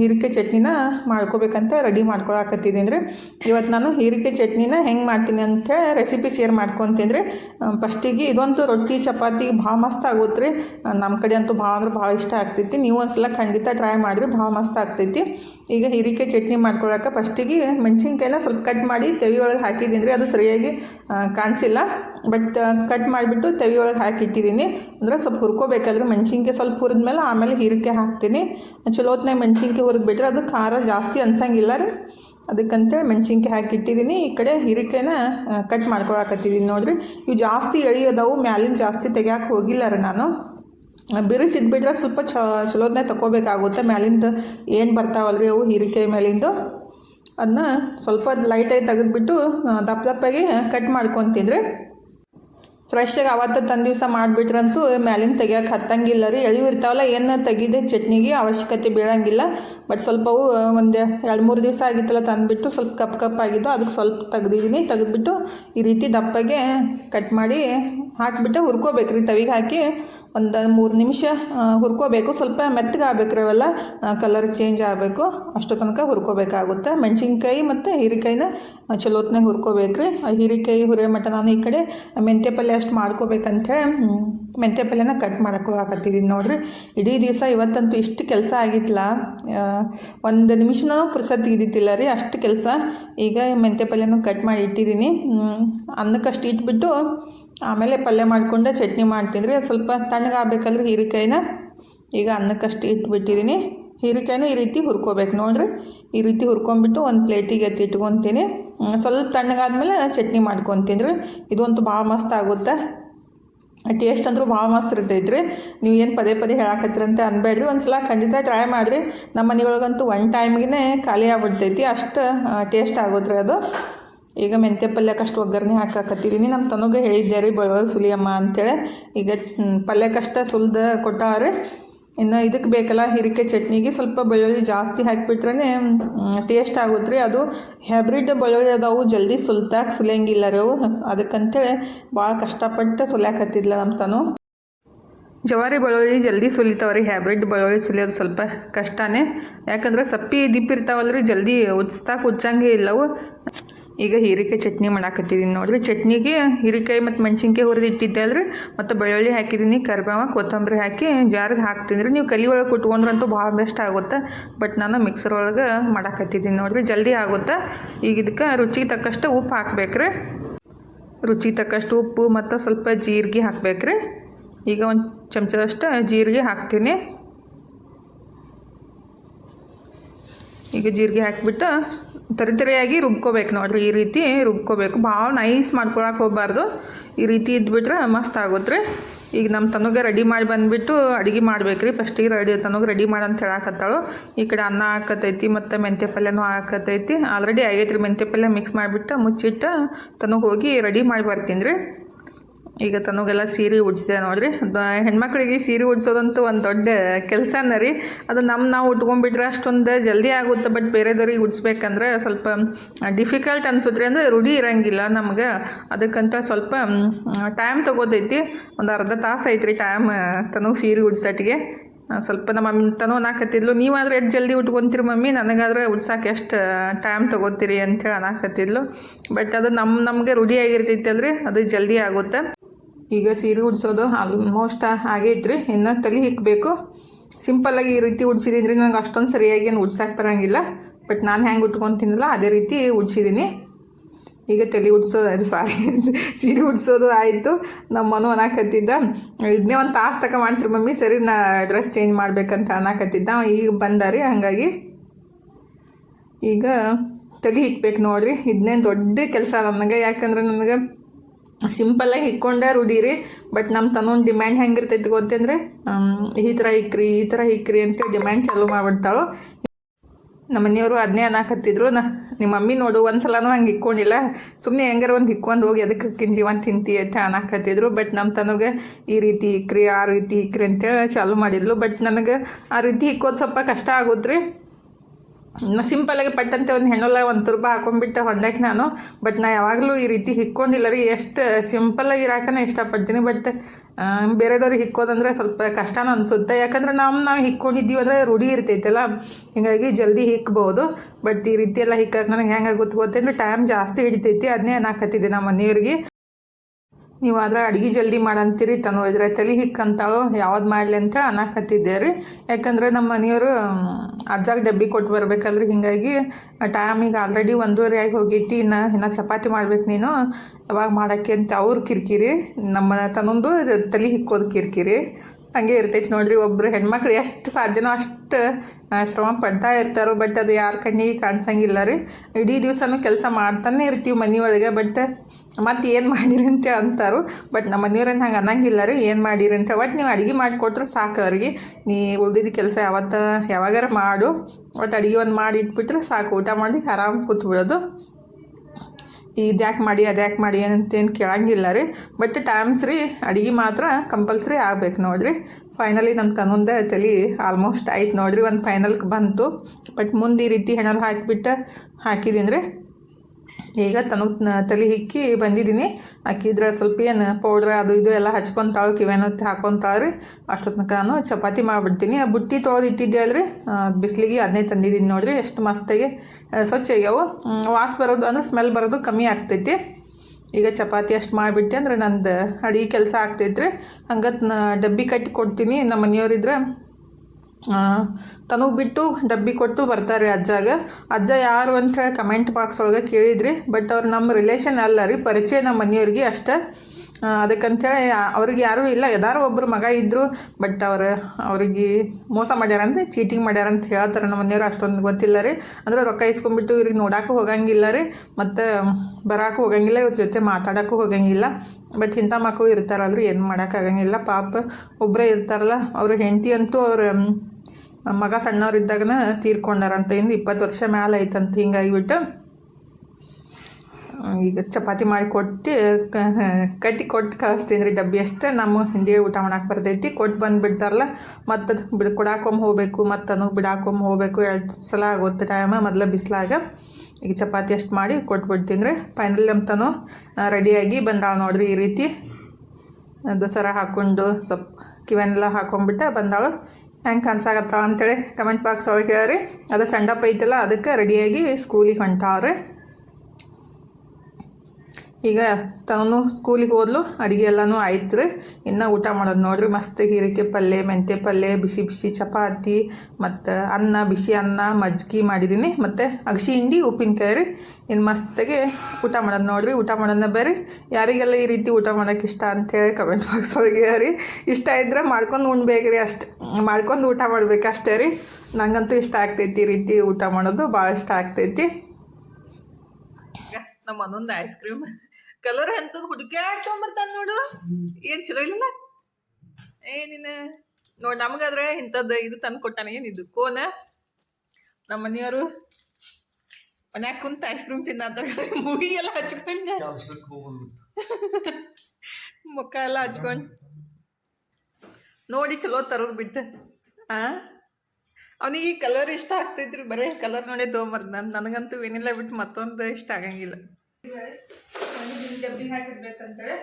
ಹೀರಿಕೆ ಚಟ್ನಿನ ಮಾಡ್ಕೋಬೇಕಂತ ರೆಡಿ ಮಾಡ್ಕೊಳಕತ್ತಿದ್ದೀನಿ ರೀ ಇವತ್ತು ನಾನು ಹೀರಿಕೆ ಚಟ್ನಿನ ಹೆಂಗೆ ಮಾಡ್ತೀನಿ ಅಂತ ರೆಸಿಪಿ ಶೇರ್ ಮಾಡ್ಕೊತೀನಿ ರೀ ಫಸ್ಟಿಗೆ ಇದಂತೂ ರೊಟ್ಟಿ, ಚಪಾತಿ, ಭಾಳ ಮಸ್ತ್ ಆಗುತ್ತೆ ರೀ ನಮ್ಮ ಕಡೆ ಅಂತೂ ಭಾಳ ಅಂದ್ರೆ ಭಾಳ ಇಷ್ಟ ಆಗ್ತೈತಿ. ನೀವು ಒಂದ್ಸಲ ಖಂಡಿತ ಟ್ರೈ ಮಾಡಿರಿ, ಭಾಳ ಮಸ್ತ್ ಆಗ್ತೈತಿ. ಈಗ ಹೀರಿಕಾಯಿ ಚಟ್ನಿ ಮಾಡ್ಕೊಳಕ್ಕೆ ಫಸ್ಟಿಗೆ ಮೆಣಸಿನ್ಕಾಯಿನ ಸ್ವಲ್ಪ ಕಟ್ ಮಾಡಿ ತೆವಿ ಒಳಗೆ ಹಾಕಿದ್ದೀನಿ ರೀ, ಅದು ಸರಿಯಾಗಿ ಕಾಣಿಸಿಲ್ಲ. ಬಟ್ ಕಟ್ ಮಾಡಿಬಿಟ್ಟು ತೆವಿ ಒಳಗೆ ಹಾಕಿಟ್ಟಿದ್ದೀನಿ. ಅಂದ್ರೆ ಸ್ವಲ್ಪ ಹುರ್ಕೋಬೇಕಾದ್ರೆ ಮೆಣಸಿನ್ಕಾಯಿ ಸ್ವಲ್ಪ ಹುರಿದ್ಮೇಲೆ ಆಮೇಲೆ ಹೀರಿಕಾಯಿ ಹಾಕ್ತೀನಿ. ಚಲೋ ಹೊತ್ನಾಗ ಮೆಣಸಿನ್ಕಾಯಿ ಹುರಿದ್ಬಿಟ್ರೆ ಅದು ಖಾರ ಜಾಸ್ತಿ ಅನ್ಸಂಗಿಲ್ಲ ರೀ. ಅದಕ್ಕಂತೇಳಿ ಮೆಣಸಿನ್ಕಾಯಿ ಹಾಕಿಟ್ಟಿದ್ದೀನಿ. ಈ ಕಡೆ ಹೀರಿಕಾಯಿನ ಕಟ್ ಮಾಡ್ಕೊಳಕತ್ತಿದ್ದೀನಿ ನೋಡಿರಿ. ಇವು ಜಾಸ್ತಿ ಎಳಿ ಅದಾವು ಮ್ಯಾಲಿನ ಜಾಸ್ತಿ ತೆಗ್ಯಾಕೆ ಹೋಗಿಲ್ಲ ರೀ ನಾನು. ಬಿರುಸಿದ್ಬಿಟ್ರೆ ಸ್ವಲ್ಪ ಚ ಚಲೋದನ್ನೇ ತಗೋಬೇಕಾಗುತ್ತೆ ಮ್ಯಾಲಿಂದ ಏನು ಬರ್ತಾವಲ್ರಿ ಅವು ಹೀರಿಕಾಯಿ ಮೇಲಿಂದು? ಅದನ್ನ ಸ್ವಲ್ಪ ಲೈಟಾಗಿ ತೆಗೆದುಬಿಟ್ಟು ದಪ್ಪ ದಪ್ಪಾಗಿ ಕಟ್ ಮಾಡ್ಕೊತಿದ್ರಿ. ರೀ ಫ್ರೆಶ್ಶಾಗಿ ಅವತ್ತು ತಂದು ದಿವಸ ಮಾಡಿಬಿಟ್ರಂತೂ ಮ್ಯಾಲಿನ ತೆಗಿಯೋಕೆ ಹತ್ತಂಗಿಲ್ಲ ರೀ. ಎಳಿವು ಇರ್ತಾವಲ್ಲ, ಏನು ತೆಗಿದೆ ಚಟ್ನಿಗೆ ಅವಶ್ಯಕತೆ ಬೀಳಂಗಿಲ್ಲ. ಬಟ್ ಸ್ವಲ್ಪ ಅವು ಒಂದು ಎರಡು ಮೂರು ದಿವಸ ಆಗಿತ್ತಲ್ಲ ತಂದುಬಿಟ್ಟು ಸ್ವಲ್ಪ ಕಪ್ ಕಪ್ ಆಗಿದ್ದು ಅದಕ್ಕೆ ಸ್ವಲ್ಪ ತೆಗ್ದಿದ್ದೀನಿ ತೆಗೆದುಬಿಟ್ಟು ಈ ರೀತಿ ದಪ್ಪಗೆ ಕಟ್ ಮಾಡಿ ಹಾಕಿಬಿಟ್ಟು ಹುರ್ಕೋಬೇಕು ರೀ ತವಿಗೆ ಹಾಕಿ ಒಂದು ಮೂರು ನಿಮಿಷ ಹುರ್ಕೋಬೇಕು. ಸ್ವಲ್ಪ ಮೆತ್ತಗೆ ಆಗ್ಬೇಕು ರೀ ಅವೆಲ್ಲ. ಕಲರ್ ಚೇಂಜ್ ಆಗಬೇಕು. ಅಷ್ಟು ತನಕ ಹುರ್ಕೋಬೇಕಾಗುತ್ತೆ. ಮೆಣಸಿನ್ಕಾಯಿ ಮತ್ತು ಹೀರಿಕಾಯಿನ ಚಲೋತ್ನಾಗ ಹುರ್ಕೋಬೇಕು ರೀ. ಹೀರಿಕಾಯಿ, ಹುರಿಯೋ ಮಟ್ಟ ನಾನು ಈ ಕಡೆ ಮೆಂತ್ಯ ಪಲ್ಯ ಅಷ್ಟು ಮಾಡ್ಕೋಬೇಕಂಥೇಳಿ ಮೆಂತ್ಯ ಪಲ್ಯನ ಕಟ್ ಹಾಕತ್ತಿದ್ದೀನಿ ನೋಡ್ರಿ. ಇಡೀ ದಿವಸ ಇವತ್ತಂತೂ ಇಷ್ಟು ಕೆಲಸ ಆಗಿತ್ತಲ್ಲ ಒಂದು ನಿಮಿಷನೂ ಪುರ್ಸತ್ ಇದ್ದಿತ್ತಿಲ್ಲ ರೀ. ಅಷ್ಟು ಕೆಲಸ. ಈಗ ಮೆಂತ್ಯ ಪಲ್ಯನೂ ಕಟ್ ಮಾಡಿ ಇಟ್ಟಿದ್ದೀನಿ ಅನ್ನಕ್ಕಷ್ಟು ಇಟ್ಬಿಟ್ಟು ಆಮೇಲೆ ಪಲ್ಯ ಮಾಡಿಕೊಂಡೆ, ಚಟ್ನಿ ಮಾಡ್ತೀನಿ ರೀ ಸ್ವಲ್ಪ ತಣ್ಣಗಾಗಬೇಕಂದ್ರೆ ಹೀರಿಕಾಯಿನ. ಈಗ ಅನ್ನಕ್ಕಷ್ಟು ಇಟ್ಬಿಟ್ಟಿದ್ದೀನಿ ಹೀರೆಕಾಯಿನೂ ಈ ರೀತಿ ಹುರ್ಕೋಬೇಕು. ನೋಡಿರಿ, ಈ ರೀತಿ ಹುರ್ಕೊಂಬಿಟ್ಟು ಒಂದು ಪ್ಲೇಟಿಗೆ ಎತ್ತಿ ಇಟ್ಕೊತೀನಿ. ಸ್ವಲ್ಪ ತಣ್ಣಗಾದ್ಮೇಲೆ ಚಟ್ನಿ ಮಾಡ್ಕೊತೀನಿ ರೀ ಇದಂತೂ ಭಾಳ ಮಸ್ತ್ ಆಗುತ್ತೆ. ಟೇಸ್ಟ್ ಅಂದರೂ ಭಾಳ ಮಸ್ತ್ ಇರ್ತೈತೆ ರೀ ನೀವು ಏನು ಪದೇ ಪದೇ ಹೇಳಕತ್ತಿರಂತೆ ಅನ್ಬೇಡ್ರಿ. ಒಂದು ಸಲ ಖಂಡಿತ ಟ್ರೈ ಮಾಡಿರಿ. ನಮ್ಮ ಮನೆಯೊಳಗಂತೂ ಒನ್ ಟೈಮ್ಗೆ ಖಾಲಿ ಆಗ್ಬಿಡ್ತೈತಿ. ಅಷ್ಟು ಟೇಸ್ಟ್ ಆಗುತ್ತೆ ಅದು. ಈಗ ಮೆಂತ್ಯ ಪಲ್ಯಕ್ಕೆ ಅಷ್ಟು ಒಗ್ಗರಣೆ ಹಾಕಾಕತ್ತಿದ್ದೀನಿ ನಮ್ಮ ತನಗೆ ಹೇಳಿದ್ದೆ ರೀ ಬರೋದು ಸುಲಿಯಮ್ಮ ಅಂತೇಳಿ. ಈಗ ಪಲ್ಯಕ್ಕಷ್ಟ ಸುಲ್ದ ಕೊಟ್ಟಾರೆ. ಇನ್ನು ಇದಕ್ಕೆ ಬೇಕಲ್ಲ, ಹಿರಿಕೆ ಚಟ್ನಿಗೆ ಸ್ವಲ್ಪ ಬೆಳ್ಳುಳ್ಳಿ ಜಾಸ್ತಿ ಹಾಕಿಬಿಟ್ರೆ ಟೇಸ್ಟ್ ಆಗುತ್ತೆ ರೀ ಅದು ಹೈಬ್ರಿಡ್ ಬೆಳ್ಳುಳ್ಳಿ ಅದಾವು, ಜಲ್ದಿ ಸುಲ್ತಾಕ ಸುಲಿಯಂಗಿಲ್ಲ ರೀ ಅವು. ಅದಕ್ಕಂತೇಳಿ ಭಾಳ ಕಷ್ಟಪಟ್ಟು ಸುಲಿಯಾಕತ್ತಿದ್ಲ ನಮ್ಮ ತನು. ಜವಾರಿ ಬೆಳ್ಳುಳ್ಳಿ ಜಲ್ದಿ ಸುಲಿತಾವ್ರಿ. ಹ್ಯಾಬ್ರಿಡ್ ಬೆಳ್ಳುಳ್ಳಿ ಸುಲಿಯೋದು ಸ್ವಲ್ಪ ಕಷ್ಟನೇ. ಯಾಕಂದ್ರೆ ಸಪ್ಪಿ ದಿಪ್ಪಿರ್ತಾವಲ್ಲ ರೀ ಜಲ್ದಿ ಉಚ್ತಾಕ ಉಚ್ಚಂಗೆ ಇಲ್ಲವು. ಈಗ ಹೀರೆಕಾಯಿ ಚಟ್ನಿ ಮಾಡಾಕತ್ತಿದ್ದೀನಿ ನೋಡಿರಿ. ಚಟ್ನಿಗೆ ಹೀರೆಕಾಯಿ ಮತ್ತು ಮೆಣಸಿನ್ಕಾಯಿ ಹುರಿದು ಇಟ್ಟಿದ್ದೆ ಅಲ್ರಿ. ಮತ್ತು ಬೆಳ್ಳುಳ್ಳಿ ಹಾಕಿದ್ದೀನಿ ಕರಿಬೇವ, ಕೊತ್ತಂಬರಿ ಹಾಕಿ ಜಾರಿಗೆ ಹಾಕ್ತೀನಿ ನೀವು ಕಲಿ ಒಳಗೆ ಕುಟ್ಕೊಂಡ್ರಂತೂ ಭಾಳ ಬೆಸ್ಟ್ ಆಗುತ್ತೆ. ಬಟ್ ನಾನು ಮಿಕ್ಸರ್ ಒಳಗೆ ಮಾಡಾಕತ್ತಿದ್ದೀನಿ ನೋಡ್ರಿ. ಜಲ್ದಿ ಆಗುತ್ತೆ. ಈಗ ಇದಕ್ಕೆ ರುಚಿಗೆ ತಕ್ಕಷ್ಟು ಉಪ್ಪು ಹಾಕ್ಬೇಕ್ರಿ. ರುಚಿಗೆ ತಕ್ಕಷ್ಟು ಉಪ್ಪು ಮತ್ತು ಸ್ವಲ್ಪ ಜೀರಿಗೆ ಹಾಕ್ಬೇಕ್ರಿ. ಈಗ ಒಂದು ಚಮಚದಷ್ಟು ಜೀರಿಗೆ ಹಾಕ್ತೀನಿ. ಈಗ ಜೀರಿಗೆ ಹಾಕಿಬಿಟ್ಟು ತರಿತರಿಯಾಗಿ ರುಬ್ಕೋಬೇಕು ನೋಡಿರಿ ಈ ರೀತಿ ರುಬ್ಕೋಬೇಕು. ಭಾಳ ನೈಸ್ ಮಾಡ್ಕೊಳಕ್ಕೆ ಹೋಗ್ಬಾರ್ದು. ಈ ರೀತಿ ಇದ್ಬಿಟ್ರೆ ಮಸ್ತ್ ಆಗುತ್ತೆ ಈಗ ನಮ್ಮ ತನಗೆ ರೆಡಿ ಮಾಡಿ ಬಂದುಬಿಟ್ಟು ಅಡುಗೆ ಮಾಡ್ಬೇಕು ರೀ ಫಸ್ಟಿಗೆ ರೆಡಿ ತನಗೆ ರೆಡಿ ಮಾಡಿ ಅಂತ ಹೇಳಾಕತ್ತಾಳು. ಈ ಕಡೆ ಅನ್ನ ಹಾಕತೈತಿ, ಮತ್ತು ಮೆಂತ್ಯ ಪಲ್ಯನೂ ಹಾಕತೈತಿ. ಆಲ್ರೆಡಿ ಆಗೈತೆ ರೀ ಮೆಂತ್ಯ ಪಲ್ಯ ಮಿಕ್ಸ್ ಮಾಡಿಬಿಟ್ಟು ಮುಚ್ಚಿಟ್ಟು ತನಗೆ ಹೋಗಿ ರೆಡಿ ಮಾಡಿ ಬರ್ತೀನಿ ರೀ. ಈಗ ತನಗೆಲ್ಲ ಸೀರೆ ಉಡ್ಸಿದೆ ನೋಡ್ರಿ. ಹೆಣ್ಮಕ್ಳಿಗೆ ಸೀರೆ ಉಡ್ಸೋದಂತೂ ಒಂದು ದೊಡ್ಡ ಕೆಲಸನ ರೀ. ಅದು ನಮ್ಮ ನಾವು ಉಟ್ಕೊಂಡ್ಬಿಟ್ರೆ ಅಷ್ಟೊಂದು ಜಲ್ದಿ ಆಗುತ್ತೆ, ಬಟ್ ಬೇರೆದವ್ರಿಗೆ ಉಡ್ಸ್ಬೇಕಂದ್ರೆ ಸ್ವಲ್ಪ ಡಿಫಿಕಲ್ಟ್ ಅನ್ಸುತ್ತೆ ಅಂದರೆ ರೂಢಿ ಇರಂಗಿಲ್ಲ ನಮ್ಗೆ. ಅದಕ್ಕಂತ ಸ್ವಲ್ಪ ಟೈಮ್ ತೊಗೋತೈತಿ. ಒಂದು ಅರ್ಧ ತಾಸು ಐತ್ರಿ ಟೈಮ್ ತನಗೆ ಸೀರೆ ಉಡ್ಸಟ್ಟಿಗೆ ಸ್ವಲ್ಪ ನಮ್ಮ ತನೂ ಅನ್ನಾಕತ್ತಿದ್ಲು ನೀವಾದ್ರೆ ಎಷ್ಟು ಜಲ್ದಿ ಉಟ್ಕೊಂತೀರಿ ಮಮ್ಮಿ? ನನಗಾದ್ರೆ ಉಡ್ಸೋಕೆ ಎಷ್ಟು ಟೈಮ್ ತೊಗೋತೀರಿ ಅಂಥೇಳಿ ಅನ್ನಾಕತ್ತಿದ್ಲು ಬಟ್ ಅದು ನಮ್ಮ ನಮಗೆ ರೂಢಿ ಆಗಿರ್ತೈತಿ ಅದು ಜಲ್ದಿ ಆಗುತ್ತೆ. ಈಗ ಸೀರೆ ಉಡ್ಸೋದು ಆಲ್ಮೋಸ್ಟ್ ಆಗೈತ್ರಿ ಇನ್ನು ತಲೆ ಹಿಕ್ಕಬೇಕು ಸಿಂಪಲ್ಲಾಗಿ ಈ ರೀತಿ ಉಡ್ಸಿದ್ದೀನಿ ನನಗೆ ಅಷ್ಟೊಂದು ಸರಿಯಾಗಿ ಏನು ಉಡ್ಸಕ್ಕೆ ಬರೋಂಗಿಲ್ಲ. ಬಟ್ ನಾನು ಹೆಂಗೆ ಉಟ್ಕೊತೀನಲ್ಲ ಅದೇ ರೀತಿ ಉಡ್ಸಿದ್ದೀನಿ ಈಗ ತಲೆ ಉಡ್ಸೋದು ಅದು ಸಾರಿ ಸೀರೆ ಉಡ್ಸೋದು ಆಯಿತು. ನಮ್ಮ ಮನು ಅನ್ನಕತ್ತಿದ್ದ ಇದನ್ನೇ ಒಂದು ತಾಸು ತಕ ಮಾಡ್ತೀರಿ ಮಮ್ಮಿ, ಸರಿ ನಾ ಡ್ರೆಸ್ ಚೇಂಜ್ ಮಾಡ್ಬೇಕಂತ ಅನ್ನಕತ್ತಿದ್ದ ಈಗ ಬಂದಾರಿ, ಹಾಗಾಗಿ ಈಗ ತಲೆ ಇಕ್ಬೇಕು ನೋಡ್ರಿ. ಇದನ್ನೇ ದೊಡ್ಡ ಕೆಲಸ ನನಗೆ. ಯಾಕಂದ್ರೆ ನನಗೆ ಸಿಂಪಲ್ಲಾಗಿ ಇಕ್ಕೊಂಡೇ ರುದೀರಿ ಬಟ್ ನಮ್ಮ ತನ್ನೊಂದು ಡಿಮ್ಯಾಂಡ್ ಹೆಂಗಿರ್ತೈತಿ ಗೊತ್ತಂದ್ರೆ ಈ ಥರ ಇಕ್ರಿ, ಈ ಥರ ಇಕ್ರಿ ಅಂತ ಡಿಮ್ಯಾಂಡ್ ಚಾಲೂ ಮಾಡಿಬಿಡ್ತಾವೆ ನಮ್ಮ ಮನೆಯವರು ಅದನ್ನೇ ಅನ್ನಕತ್ತಿದ್ರು ನಾ, ನಿಮ್ಮ ಮಮ್ಮಿ ನೋಡು ಒಂದು ಸಲನೂ ಹಂಗೆ ಇಕ್ಕೊಂಡಿಲ್ಲ ಸುಮ್ಮನೆ ಹೆಂಗಾರ ಒಂದು ಇಕ್ಕೊಂಡು ಹೋಗಿ ಅದಕ್ಕೆ ಜೀವನ ತಿಂತಿ ಅಂತ ಅನ್ನಕತ್ತಿದ್ರು ಬಟ್ ನಮ್ಮ ತನಗೆ ಈ ರೀತಿ ಇಕ್ರಿ, ಆ ರೀತಿ ಇಕ್ರಿ ಅಂತೇಳಿ ಚಾಲೂ ಮಾಡಿದ್ಲು. ಬಟ್ ನನಗೆ ಆ ರೀತಿ ಇಕ್ಕೋದು ಸ್ವಲ್ಪ ಕಷ್ಟ ಆಗುತ್ತೆ ಸಿಂಪಲಾಗಿ ಪಟ್ಟಂತೆ ಒಂದು ಹೆಣ್ಣಲ್ಲ ಒಂದು ತುರ್ಬ ಹಾಕೊಂಡ್ಬಿಟ್ಟು ಹೊಂದಕ್ಕೆ ನಾನು. ಬಟ್ ನಾ ಯಾವಾಗಲೂ ಈ ರೀತಿ ಹಿಕ್ಕೊಂಡಿಲ್ಲ ರೀ. ಎಷ್ಟು ಸಿಂಪಲ್ಲಾಗಿ ಇರಾಕನೇ ಇಷ್ಟಪಡ್ತೀನಿ. ಬಟ್ ಬೇರೆದವ್ರಿಗೆ ಹಿಕ್ಕೋದಂದ್ರೆ ಸ್ವಲ್ಪ ಕಷ್ಟನ ಅನಿಸುತ್ತೆ. ಯಾಕಂದ್ರೆ ನಾವು ನಾವು ಹಿಕ್ಕೊಂಡಿದ್ದೀವಿ ಅಂದರೆ ರೂಢಿ ಇರ್ತೈತಲ್ಲ. ಹೀಗಾಗಿ ಜಲ್ದಿ ಹಿಕ್ಬೋದು. ಬಟ್ ಈ ರೀತಿ ಎಲ್ಲ ಹಿಕ್ಕಕ್ಕೆ ನನಗೆ ಹೆಂಗೆ ಗೊತ್ತೇನು ಟೈಮ್ ಜಾಸ್ತಿ ಹಿಡಿತೈತಿ. ಅದನ್ನೇ ನಾಕತ್ತಿದ್ದೆ ನಮ್ಮ ಮನೆಯವ್ರಿಗೆ. ನೀವು ಆದರೆ ಅಡುಗೆ ಜಲ್ದಿ ಮಾಡಂತೀರಿ ತನು ಇದ್ರೆ ತಲೆ ಹಿಕ್ಕಂತಾಳು, ಯಾವ್ದು ಮಾಡಲಿ ಅಂತ ಅನ್ನಕತ್ತಿದ್ದೆ ರೀ ಯಾಕಂದ್ರೆ ನಮ್ಮ ಮನೆಯವರು ಅಜ್ಜಾಗ ಡಬ್ಬಿ ಕೊಟ್ಟು ಬರ್ಬೇಕಲ್ರಿ, ಹಿಂಗಾಗಿ ಟೈಮಿಗೆ ಆಲ್ರೆಡಿ ಒಂದೂವರೆ ಆಗಿ ಹೋಗೈತಿ, ಇನ್ನು ಇನ್ನು ಚಪಾತಿ ಮಾಡ್ಬೇಕು ನೀನು. ಯಾವಾಗ ಮಾಡೋಕ್ಕೆ ಅಂತ ಅವ್ರು ಕಿರಿಕಿರಿ, ನಮ್ಮ ತನ್ನೊಂದು ತಲೆ ಹಿಕ್ಕೋದು ಕಿರಿಕಿರಿ. ಹಂಗೆ ಇರ್ತೈತಿ ನೋಡ್ರಿ ಒಬ್ಬರು ಹೆಣ್ಮಕ್ಳು ಎಷ್ಟು ಸಾಧ್ಯನೋ ಅಷ್ಟು ಶ್ರಮ ಪಡ್ತಾ ಇರ್ತಾರೋ ಬಟ್ ಅದು ಯಾರ ಕಣ್ಣಿಗೆ ಕಾಣಿಸಂಗಿಲ್ಲ ರೀ. ಇಡೀ ದಿವಸನೂ ಕೆಲಸ ಮಾಡ್ತಾನೆ ಇರ್ತೀವಿ ಮನೆಯೊಳಗೆ ಬಟ್ ಮತ್ತು ಏನು ಮಾಡಿರಿ ಅಂತ ಅಂತಾರು. ಬಟ್ ನಮ್ಮ ಮನೆಯವ್ರನ್ನ ಹಂಗೆ ಅನ್ನಂಗಿಲ್ಲ ರೀ, ಏನು ಮಾಡಿರಿ ಅಂತ ಒಟ್ಟು ನೀವು ಅಡುಗೆ ಮಾಡಿಕೊಟ್ರೆ ಸಾಕು ಅವ್ರಿಗೆ. ನೀ ಉಳ್ದಿದ್ದ ಕೆಲಸ ಯಾವತ್ತ, ಯಾವಾಗಾರ ಮಾಡು. ಒಟ್ಟು ಅಡುಗೆ ಒಂದು ಮಾಡಿ ಇಟ್ಬಿಟ್ರೆ ಸಾಕು, ಊಟ ಮಾಡಿ ಆರಾಮ್ ಕೂತ್ಬಿಡೋದು. ಇದ್ಯಾಕೆ ಮಾಡಿ ಅದ್ಯಾಕೆ ಮಾಡಿ ಅಂತೇನು ಕೇಳಂಗಿಲ್ಲ ರೀ. ಬಟ್ ಟೈಮ್ಸ್ ರೀ ಅಡುಗೆ ಮಾತ್ರ ಕಂಪಲ್ಸರಿ ಆಗ್ಬೇಕು ನೋಡಿರಿ. ಫೈನಲಿ ನಮ್ಮ ತನ್ನೊಂದ ತಲೆ ಆಲ್ಮೋಸ್ಟ್ ಆಯ್ತು ನೋಡಿರಿ, ಒಂದು ಫೈನಲ್ಗೆ ಬಂತು. ಬಟ್ ಮುಂದೆ ಈ ರೀತಿ ಹೆಣಲ್ ಹಾಕಿಬಿಟ್ಟು ಹಾಕಿದ್ದೀನಿ ರೀ ಈಗ ತನಗೆ ತಲೆ ಹಿಕ್ಕಿ ಬಂದಿದ್ದೀನಿ. ಅಕ್ಕಿದ್ರೆ ಸ್ವಲ್ಪ ಏನು ಪೌಡ್ರ್ ಅದು ಇದು ಎಲ್ಲ ಹಚ್ಕೊತಾಳೆ ಕಿವ್ಯಾನತ್ತು ಹಾಕೊತಾಳ್ರಿ ಅಷ್ಟೊತ್ತನಕ ನಾನು ಚಪಾತಿ ಮಾಡಿಬಿಡ್ತೀನಿ. ಬುಟ್ಟಿ ತೊಳೆದು ಇಟ್ಟಿದ್ದೆ ಅಲ್ರಿ. ಬಿಸಿಲಿಗೆ ಅದನ್ನೇ ತಂದಿದ್ದೀನಿ ನೋಡಿರಿ. ಎಷ್ಟು ಮಸ್ತಾಗಿ ಸ್ವಚ್ಛ ಆಗ್ಯಾವು. ವಾಸ ಬರೋದು ಅಂದ್ರೆ ಸ್ಮೆಲ್ ಬರೋದು ಕಮ್ಮಿ ಆಗ್ತೈತಿ. ಈಗ ಚಪಾತಿ ಅಷ್ಟು ಮಾಡಿಬಿಟ್ಟೆ ಅಂದ್ರೆ ನಂದು ಅಡಿಗೆ ಕೆಲಸ ಆಗ್ತೈತ್ರಿ. ನಾ ಡಬ್ಬಿ ಕಟ್ಟಿ ಕೊಡ್ತೀನಿ. ನಮ್ಮ ಮನೆಯವರಿದ್ರೆ ತನಗೆ ಬಿಟ್ಟು ಡಬ್ಬಿ ಕೊಟ್ಟು ಬರ್ತಾರೆ ಅಜ್ಜಾಗ. ಅಜ್ಜ ಯಾರು ಅಂತ ಕಮೆಂಟ್ ಬಾಕ್ಸ್ ಒಳಗೆ ಕೇಳಿದ್ರಿ ಬಟ್ ಅವ್ರು ನಮ್ಮ ರಿಲೇಷನ್ ಅಲ್ಲ ರೀ, ಪರಿಚಯ ನಮ್ಮ ಮನೆಯವ್ರಿಗೆ ಅಷ್ಟೇ. ಅದಕ್ಕಂತೇಳಿ ಅವ್ರಿಗೆ ಯಾರೂ ಇಲ್ಲ ಯಾರು ಒಬ್ಬರು ಮಗ ಇದ್ದರು ಬಟ್ ಅವರು, ಅವ್ರಿಗೆ ಮೋಸ ಮಾಡ್ಯಾರಂತೆ ಚೀಟಿಂಗ್ ಮಾಡ್ಯಾರಂತ ಹೇಳ್ತಾರೆ ನಮ್ಮ ಮನೆಯವ್ರು, ಅಷ್ಟೊಂದು ಗೊತ್ತಿಲ್ಲ ರೀ. ಅಂದರೆ ರೊಕ್ಕ ಇಸ್ಕೊಂಡ್ಬಿಟ್ಟು ಇವ್ರಿಗೆ ನೋಡೋಕ್ಕೂ ಹೋಗಂಗಿಲ್ಲ ರೀ, ಮತ್ತು ಬರೋಕ್ಕೂ ಹೋಗಂಗಿಲ್ಲ, ಇವ್ರ ಜೊತೆ ಮಾತಾಡೋಕ್ಕೂ ಹೋಗಂಗಿಲ್ಲ. ಬಟ್ ಇಂಥ ಮಕ್ಕಳು ಇರ್ತಾರಲ್ರಿ, ಏನು ಮಾಡೋಕ್ಕಾಗಂಗಿಲ್ಲ ಪಾಪ. ಒಬ್ಬರೇ ಇರ್ತಾರಲ್ಲ, ಅವ್ರ ಹೆಂಡತಿ ಅಂತೂ ಅವ್ರ ಮಗ ಸಣ್ಣವರಿದ್ದಾಗನ ತೀರ್ಕೊಂಡಾರಂತ ಇಂದು ಇಪ್ಪತ್ತು ವರ್ಷ ಮೇಲೆ ಐತಂತ ಹಿಂಗಾಗಿಬಿಟ್ಟು ಈಗ ಚಪಾತಿ ಮಾಡಿ ಕೊಟ್ಟು ಕಟ್ಟಿ ಕೊಟ್ಟು ಕಳಿಸ್ತೀನಿ ರೀ ಡಬ್ಬಿ ಅಷ್ಟೇ. ನಮ್ಮ ಹಿಂದೆ ಊಟ ಮಾಡಕ್ಕೆ ಬರ್ತೈತಿ. ಕೊಟ್ಟು ಬಂದುಬಿಡ್ತಾರಲ್ಲ ಮತ್ತು ಬಿಡ್ ಕೊಡಾಕೊಮ್ಮೆ ಹೋಗಬೇಕು ಮತ್ತು ಬಿಡಾಕೊಮ್ಮೆ ಹೋಗಬೇಕು. ಎರಡು ಸಲ ಆಗುತ್ತೆ ಟೈಮ ಮೊದಲ ಬಿಸಿಲಾಗ. ಈಗ ಚಪಾತಿ ಅಷ್ಟು ಮಾಡಿ ಕೊಟ್ಬಿಡ್ತೀನಿ ರೀ. ಫೈನಲ್ ಅಂತನೂ ರೆಡಿಯಾಗಿ ಬಂದಾಳ ನೋಡಿರಿ ಈ ರೀತಿ. ದಸರಾ ಹಾಕ್ಕೊಂಡು ಸ್ವಲ್ಪ ಕಿವೆನೆಲ್ಲ ಹಾಕೊಂಡ್ಬಿಟ್ಟು ಬಂದಾಳು. ಹೆಂಗೆ ಕಾಣಿಸಾಗತ್ತ ಅಂತೇಳಿ ಕಮೆಂಟ್ ಬಾಕ್ಸ್ ಒಳಗೆ ಹೇಳ್ರಿ. ಅದು ಸಣ್ಣಪ್ಪ ಐತಲ್ಲ ಅದಕ್ಕೆ ರೆಡಿಯಾಗಿ ಸ್ಕೂಲಿಗೆ ಹೊಂಟಾವ್ರಿ. ಈಗ ತಾನು ಸ್ಕೂಲಿಗೆ ಹೋದ್ಲು, ಅಡುಗೆ ಎಲ್ಲನೂ ಆಯ್ತು ರೀ ಇನ್ನು ಊಟ ಮಾಡೋದು ನೋಡ್ರಿ, ಮಸ್ತ್ ಹೀರಿಕೆ ಪಲ್ಯ, ಮೆಂತ್ಯ ಪಲ್ಯ, ಬಿಸಿ ಬಿಸಿ ಚಪಾತಿ, ಮತ್ತು ಅನ್ನ, ಬಿಸಿ ಅನ್ನ ಮಜ್ಜಿಗೆ ಮಾಡಿದ್ದೀನಿ ಮತ್ತು ಅಗಸಿ ಹಿಂಡಿ, ಉಪ್ಪಿನಕಾಯಿ ರೀ. ಇನ್ನು ಮಸ್ತಾಗಿ ಊಟ ಮಾಡೋದು ನೋಡ್ರಿ, ಊಟ ಮಾಡೋದನ್ನ ಬೇರೆ. ಯಾರಿಗೆಲ್ಲ ಈ ರೀತಿ ಊಟ ಮಾಡೋಕೆ ಇಷ್ಟ ಅಂತೇಳಿ ಕಮೆಂಟ್ ಬಾಕ್ಸ್ ಒಳಗೆ ರೀ ಇಷ್ಟ ಇದ್ರೆ ಮಾಡ್ಕೊಂಡು ಉಣ್ಬೇಕು ರೀ ಅಷ್ಟು. ಮಾಡ್ಕೊಂಡು ಊಟ ಮಾಡ್ಬೇಕು ಅಷ್ಟೇ ರೀ. ನಂಗಂತೂ ಇಷ್ಟ ಆಗ್ತೈತಿ ಈ ರೀತಿ ಊಟ ಮಾಡೋದು ಭಾಳ ಇಷ್ಟ ಆಗ್ತೈತಿ. ನಮ್ಮ ಒಂದೊಂದು ಐಸ್ ಕ್ರೀಮ್ ಕಲರ್ ಎಂತದ್ದು ಹುಡುಕ್ಯಾಡ್ ತೊಗೊಂಬರ್ತಾನೆ ನೋಡು. ಏನ್ ಚಲೋ ಇಲ್ಲ ಏ ನೀನು ನೋಡಿ ನಮಗಾದ್ರೆ ಇಂಥದ್ದು ಇದು ತಂದು ಕೊಟ್ಟಾನ. ಏನಿದು ಕೋನ? ನಮ್ಮ ಮನೆಯವರು ಮನ್ಯಾಗ ಕುಂತ ಐಸ್ ಕ್ರೀಮ್ ತಿನ್ನತ್ತ ಮೂವಿ ಎಲ್ಲ ಹಚ್ಕೊಂಡು. ಮುಖ ಎಲ್ಲ ಹಚ್ಕೊಂಡು. ನೋಡಿ ಚಲೋ ತರೋದು ಬಿಟ್ಟು. ಆ? ಅವನಿಗೆ ಈ ಕಲರ್ ಇಷ್ಟ ಆಗ್ತೈತ್ರಿ ಬರೀ ಕಲರ್ ನೋಡಿ ತೊಗೊಂಬರ್ದು. ನನ್ ನನಗಂತೂ ಏನಿಲ್ಲ ಬಿಟ್ಟು ಮತ್ತೊಂದು ಇಷ್ಟ ಆಗಂಗಿಲ್ಲ. ಡಬ್ಬಿ ಹಾಕಿಡ್ಬೇಕಂತೇಳಿ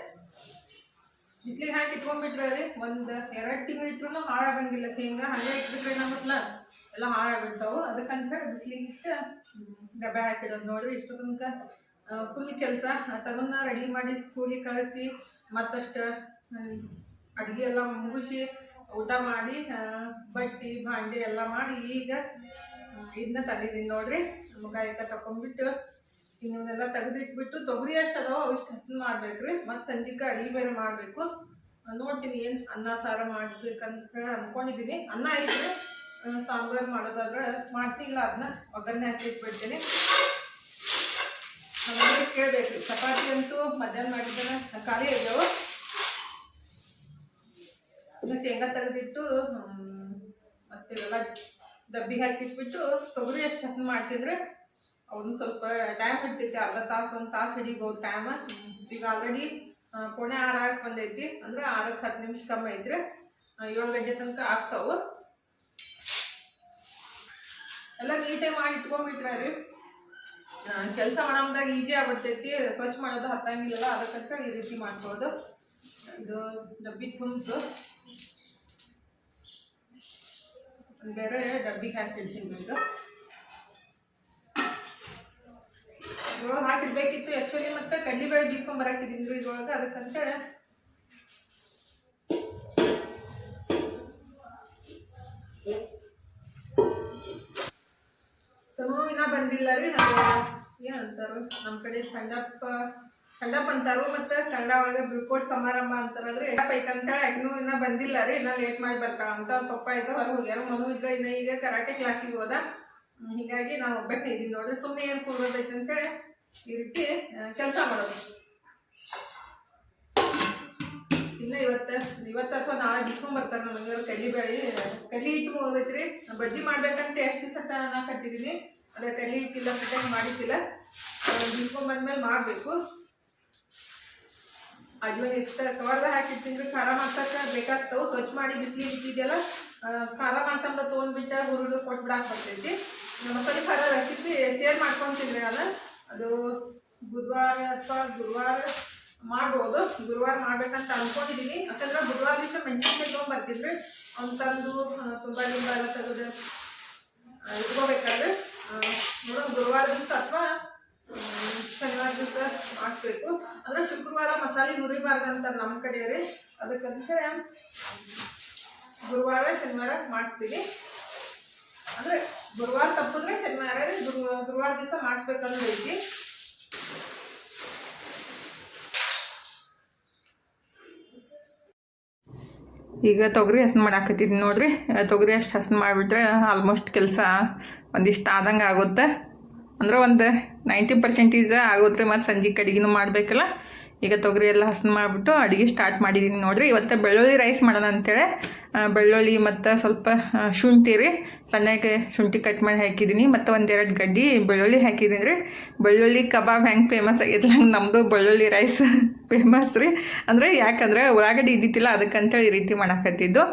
ಬಿಸಿಲಿಗೆ ಹಾಕಿ ಇಟ್ಕೊಂಡ್ಬಿಟ್ರೆ ರೀ. ಒಂದು ಎರಡು ತಿಂಗಳು ಇಟ್ರು ಹಾಳಾಗಂಗಿಲ್ಲ ಶೇಂಗಾ. ಹಂಗೆ ಇಟ್ಬಿಟ್ರೆ ನಮ್ಮತ್ಲ ಎಲ್ಲ ಹಾಳಾಗಿರ್ತಾವೆ ಅದಕ್ಕಂತ ಬಿಸಿಲಿಗೆ ಇಷ್ಟು ಡಬ್ಬೆ ಹಾಕಿಡೋದು ನೋಡ್ರಿ. ಇಷ್ಟು ತನಕ ಫುಲ್ ಕೆಲಸ. ತಗೊಂಡ ರೆಡಿ ಮಾಡಿ ಸ್ಕೂಲಿಗೆ ಕಳಿಸಿ, ಮತ್ತಷ್ಟು ಅಡುಗೆ ಎಲ್ಲ ಮುಗಿಸಿ, ಊಟ ಮಾಡಿ ಬಟ್ಟಿ, ಭಾಂಡೆ ಎಲ್ಲ ಮಾಡಿ ಈಗ ಇದನ್ನ ತಂದಿದ್ದೀನಿ ನೋಡ್ರಿ. ಮುಖ ಈಗ ತಗೊಂಡ್ಬಿಟ್ಟು ಇನ್ನವನ್ನೆಲ್ಲ ತೆಗೆದಿಟ್ಬಿಟ್ಟು ತೊಗರಿ ಅಷ್ಟು ಅದಾವ ಅವಿಷ್ಟು ಹಸನ್ ಮಾಡ್ಬೇಕ್ರಿ. ಮತ್ತು ಸಂಜೆಗೆ ಅಡಿಗೆ ಬೇರೆ ಮಾಡಬೇಕು ನೋಡ್ತೀನಿ ಏನು ಅನ್ನ ಸಾರ ಮಾಡ್ಬೇಕಂತ ಅಂದ್ಕೊಂಡಿದ್ದೀನಿ ಅನ್ನ ಐತ್ರಿ. ಆ, ಸಾಂಬಾರು ಮಾಡೋದಾದ್ರೆ ಮಾಡ್ತಿಲ್ಲ ಅದನ್ನ ಒಗ್ಗರಣೆ ಹಾಕಿ ಇಟ್ಬಿಡ್ತೀನಿ ನಮಗೆ ಕೇಳಬೇಕು ಚಪಾತಿ ಅಂತೂ ಮಧ್ಯಾಹ್ನ ಮಾಡಿದ್ರೆ ಖಾಲಿ ಇದ್ದಾವೆ ಇನ್ನು ಶೇಂಗಾ ತೆಗೆದಿಟ್ಟು ಮತ್ತೆ ಡಬ್ಬಿ ಹಾಕಿಟ್ಬಿಟ್ಟು ತೊಗರಿ ಅಷ್ಟು ಹಸನ್ ಮಾಡ್ತಿದ್ರೆ ಅವನು ಸ್ವಲ್ಪ ಟೈಮ್ ಹಿಡ್ತೈತಿ ಅರ್ಧ ತಾಸು, ಒಂದು ತಾಸು ಹಿಡಿಬೋದು ಟೈಮ್ ಈಗ ಆಲ್ರೆಡಿ ಪುಣೆ ಆರಾಗಕ್ಕೆ ಬಂದೈತಿ. ಅಂದ್ರೆ ಆರಕ್ಕೆ ಹತ್ತು ನಿಮಿಷ ಕಮ್ಮಿ ಐತ್ರಿ. ಏಳು ಗಂಟೆ ತನಕ ಆಗ್ತಾವು. ಎಲ್ಲ ನೀಟಾಗಿ ಮಾಡಿ ಇಟ್ಕೊಂಡ್ಬಿಟ್ರೆ ರೀ ಕೆಲಸ ಮಾಡೋದಾಗ ಈಜಿ ಆಗ್ಬಿಡ್ತೈತಿ. ಸ್ವಚ್ಛ ಮಾಡೋದು ಹತ್ತಂಗಿಲ್ಲ ಅದಕ್ಕಂತ ಈ ರೀತಿ ಮಾಡ್ಬೋದು ಇದು ಡಬ್ಬಿ ತುಂಬಿತು ಬೇರೆ ಡಬ್ಬಿಗೆ ಹಾಕಿರ್ತೀನಿ ಇದು ಇದ್ರೊಳಗೆ ಹಾಕಿರ್ಬೇಕಿತ್ತು. ಆ್ಯಕ್ಚುಲಿ ಮತ್ತೆ ಕಡ್ಲಿಬೇಳೆ ಬೀಸ್ಕೊಂಡ್ ಬರಾಕಿದ್ದೀನಿ ಇದ್ರೊಳಗೆ ಅದಕ್ಕಂತ ತನು ಇನ್ನ ಬಂದಿಲ್ಲ ರೀ ನಾವು ಏನಂತಾರ? ನಮ್ಮ ಕಡೆ ಸಂಡಪ್ಪ ಕಂಡಪ್ಪ ಅಂತಾರು ಮತ್ತೆ ಕನ್ನಡ ಒಳಗೆ ಬಿಳ್ಕೋಟ್ ಸಮಾರಂಭ ಅಂತಾರಲ್ರಿ. ಐತಂತೇಳಿ ಆಕಿನೂ ಇನ್ನ ಬಂದಿಲ್ಲ ರೀ. ಇನ್ನ ಲೇಟ್ ಮಾಡಿ ಬರ್ತಾಳ ಅಂತ ಪಪ್ಪ ಇದ್ದ ಹೊರಗೆ ಹೋಗ್ಯಾರ. ಮನು ಇದ್ರ ಇನ್ನ ಈಗ ಕರಾಟೆ ಕ್ಲಾಸಿಗೆ ಹೋದ. ಹೀಗಾಗಿ ನಾವು ಒಬ್ಬಕ್ಕೆ ಇದ್ದೀನಿ ನೋಡ್ರಿ. ಸುಮ್ಮನೆ ಏನು ಕೂಡೋದೈತೆ ಅಂತೇಳಿ ಈ ರೀತಿ ಕೆಲಸ ಮಾಡೋದು. ಇನ್ನ ಇವತ್ತು ಇವತ್ತು ಅಥವಾ ನಾಳೆ ಬಿಸ್ಕೊಂಡ್ ಬರ್ತಾರೆ ನಮಗೆ ಕಡ್ಲಿಬೇಳೆ ಕಡ್ಲಿ ಹಿಟ್ಟು ಹೋಗೈತ್ರಿ. ಬಜ್ಜಿ ಮಾಡ್ಬೇಕಂತ ಎಷ್ಟು ದಿವಸ ನಾ ಕಟ್ಟಿದೀನಿ. ಅದೇ ಕಡ್ಲಿ ಹಿಟ್ಟಿಲ್ಲ ಫಿಟ್ಟಿಂಗ್ ಮಾಡಿದ್ದಿಲ್ಲ ಬಿಸ್ಕೊಂಡ್ ಬಂದ್ಮೇಲೆ ಮಾಡಬೇಕು. ಅಜ್ವನ್ ಇಷ್ಟ ಕವರ್ದ ಹಾಕಿರ್ತೀನಿ ಖಾರ ಮಾಡ್ಸಕ್ಕೆ ಬೇಕಾಗ್ತವೆ. ಸ್ವಚ್ಛ ಮಾಡಿ ಬಿಸಿಲಿ ಇಟ್ಟಿದೆಯಲ್ಲ ಖಾರ ಮಾಡ್ಸಂಬ ತೊಗೊಂಡ್ಬಿಟ್ಟ ಹುರುಳು ಕೊಟ್ಬಿಡಾಕ್ ಬರ್ತೈತಿ. ನಮ್ಮ ಕಡೆ ಖಾರ ರೆಸಿಪಿ ಶೇರ್ ಮಾಡ್ಕೊಂತೀನಿ ನಾನು ಅದು ಬುಧವಾರ ಅಥವಾ ಗುರುವಾರ ಮಾಡ್ಬೋದು. ಗುರುವಾರ ಮಾಡ್ಬೇಕಂತ ಅನ್ಕೊಂಡಿದೀನಿ. ಯಾಕಂದ್ರೆ ಬುಧವಾರ ದಿವಸ ಮೆಣಸಿನ್ಕಾಯಿ ತೊಗೊಂಬರ್ತಿದ್ರಿ ಅವ್ನು ತಂದು ತುಂಬ ಲಿಂಬ ಎಲ್ಲ ತೆಗೆದು ಇಟ್ಕೋಬೇಕಾದ್ರೆ ಆ, ನೋಡೋಣ ಗುರುವಾರ ದಿವಸ ಅಥವಾ ಶನಿವಾರ ದಿವಸ ಮಾಡಿಸ್ಬೇಕು. ಅಂದ್ರೆ ಶುಕ್ರವಾರ ಮಸಾಲೆ ಹುರಿಬಾರ್ದಂತ ನಮ್ಮ ಕಡೆ ರೀ ಅದಕ್ಕಂತ ಗುರುವಾರ ಶನಿವಾರ ಮಾಡಿಸ್ತೀವಿ. ಅಂದ್ರೆ ಗುರುವಾರ ತಪ್ಪಿದ್ರೆ ಶನಿವಾರ ಗುರು, ಗುರುವಾರ ದಿವಸ ಮಾಡಿಸ್ಬೇಕಂದ್ರೆ ಐತಿ. ಈಗ ತೊಗರಿ ಹಸನ್ ಮಾಡಾಕತ್ತಿದ್ ನೋಡ್ರಿ. ತೊಗರಿ ಅಷ್ಟು ಹಸನ್ ಮಾಡಿಬಿಟ್ರೆ ಆಲ್ಮೋಸ್ಟ್ ಕೆಲಸ ಒಂದಿಷ್ಟು ಆದಂಗೆ ಆಗುತ್ತೆ. ಅಂದ್ರೆ ಒಂದು ನೈಂಟಿ ಪರ್ಸೆಂಟೇಜ್ ಆಗುತ್ತೆ ಮತ್ತು ಸಂಜೆ ಕಡೆಗಿನೂ ಮಾಡಬೇಕಲ್ಲ. ಈಗ ತೊಗರಿ ಎಲ್ಲ ಹಸನ್ ಮಾಡಿಬಿಟ್ಟು ಅಡುಗೆ ಸ್ಟಾರ್ಟ್ ಮಾಡಿದ್ದೀನಿ ನೋಡಿರಿ. ಇವತ್ತು ಬೆಳ್ಳುಳ್ಳಿ ರೈಸ್ ಮಾಡೋಣ ಅಂತೇಳಿ ಬೆಳ್ಳುಳ್ಳಿ ಮತ್ತು ಸ್ವಲ್ಪ ಶುಂಠಿ ರೀ. ಸಣ್ಣಗೆ ಶುಂಠಿ ಕಟ್ ಮಾಡಿ ಹಾಕಿದ್ದೀನಿ ಮತ್ತು ಒಂದೆರಡು ಗಡ್ಡಿ ಬೆಳ್ಳುಳ್ಳಿ ಹಾಕಿದ್ದೀನಿ ರೀ. ಬೆಳ್ಳುಳ್ಳಿ ಕಬಾಬ್ ಹೆಂಗೆ ಫೇಮಸ್ ಆಗಿದೆ ಹಂಗೆ ನಮ್ಮದು ಬೆಳ್ಳುಳ್ಳಿ ರೈಸ್ ಫೇಮಸ್ ರೀ. ಅಂದರೆ ಯಾಕಂದರೆ ಉಳ್ಳಾಗಡ್ಡಿ ಇದ್ದಿತ್ತಿಲ್ಲ, ಅದಕ್ಕಂತೇಳಿ ಈ ರೀತಿ ಮಾಡಾಕತ್ತಿದ್ದು.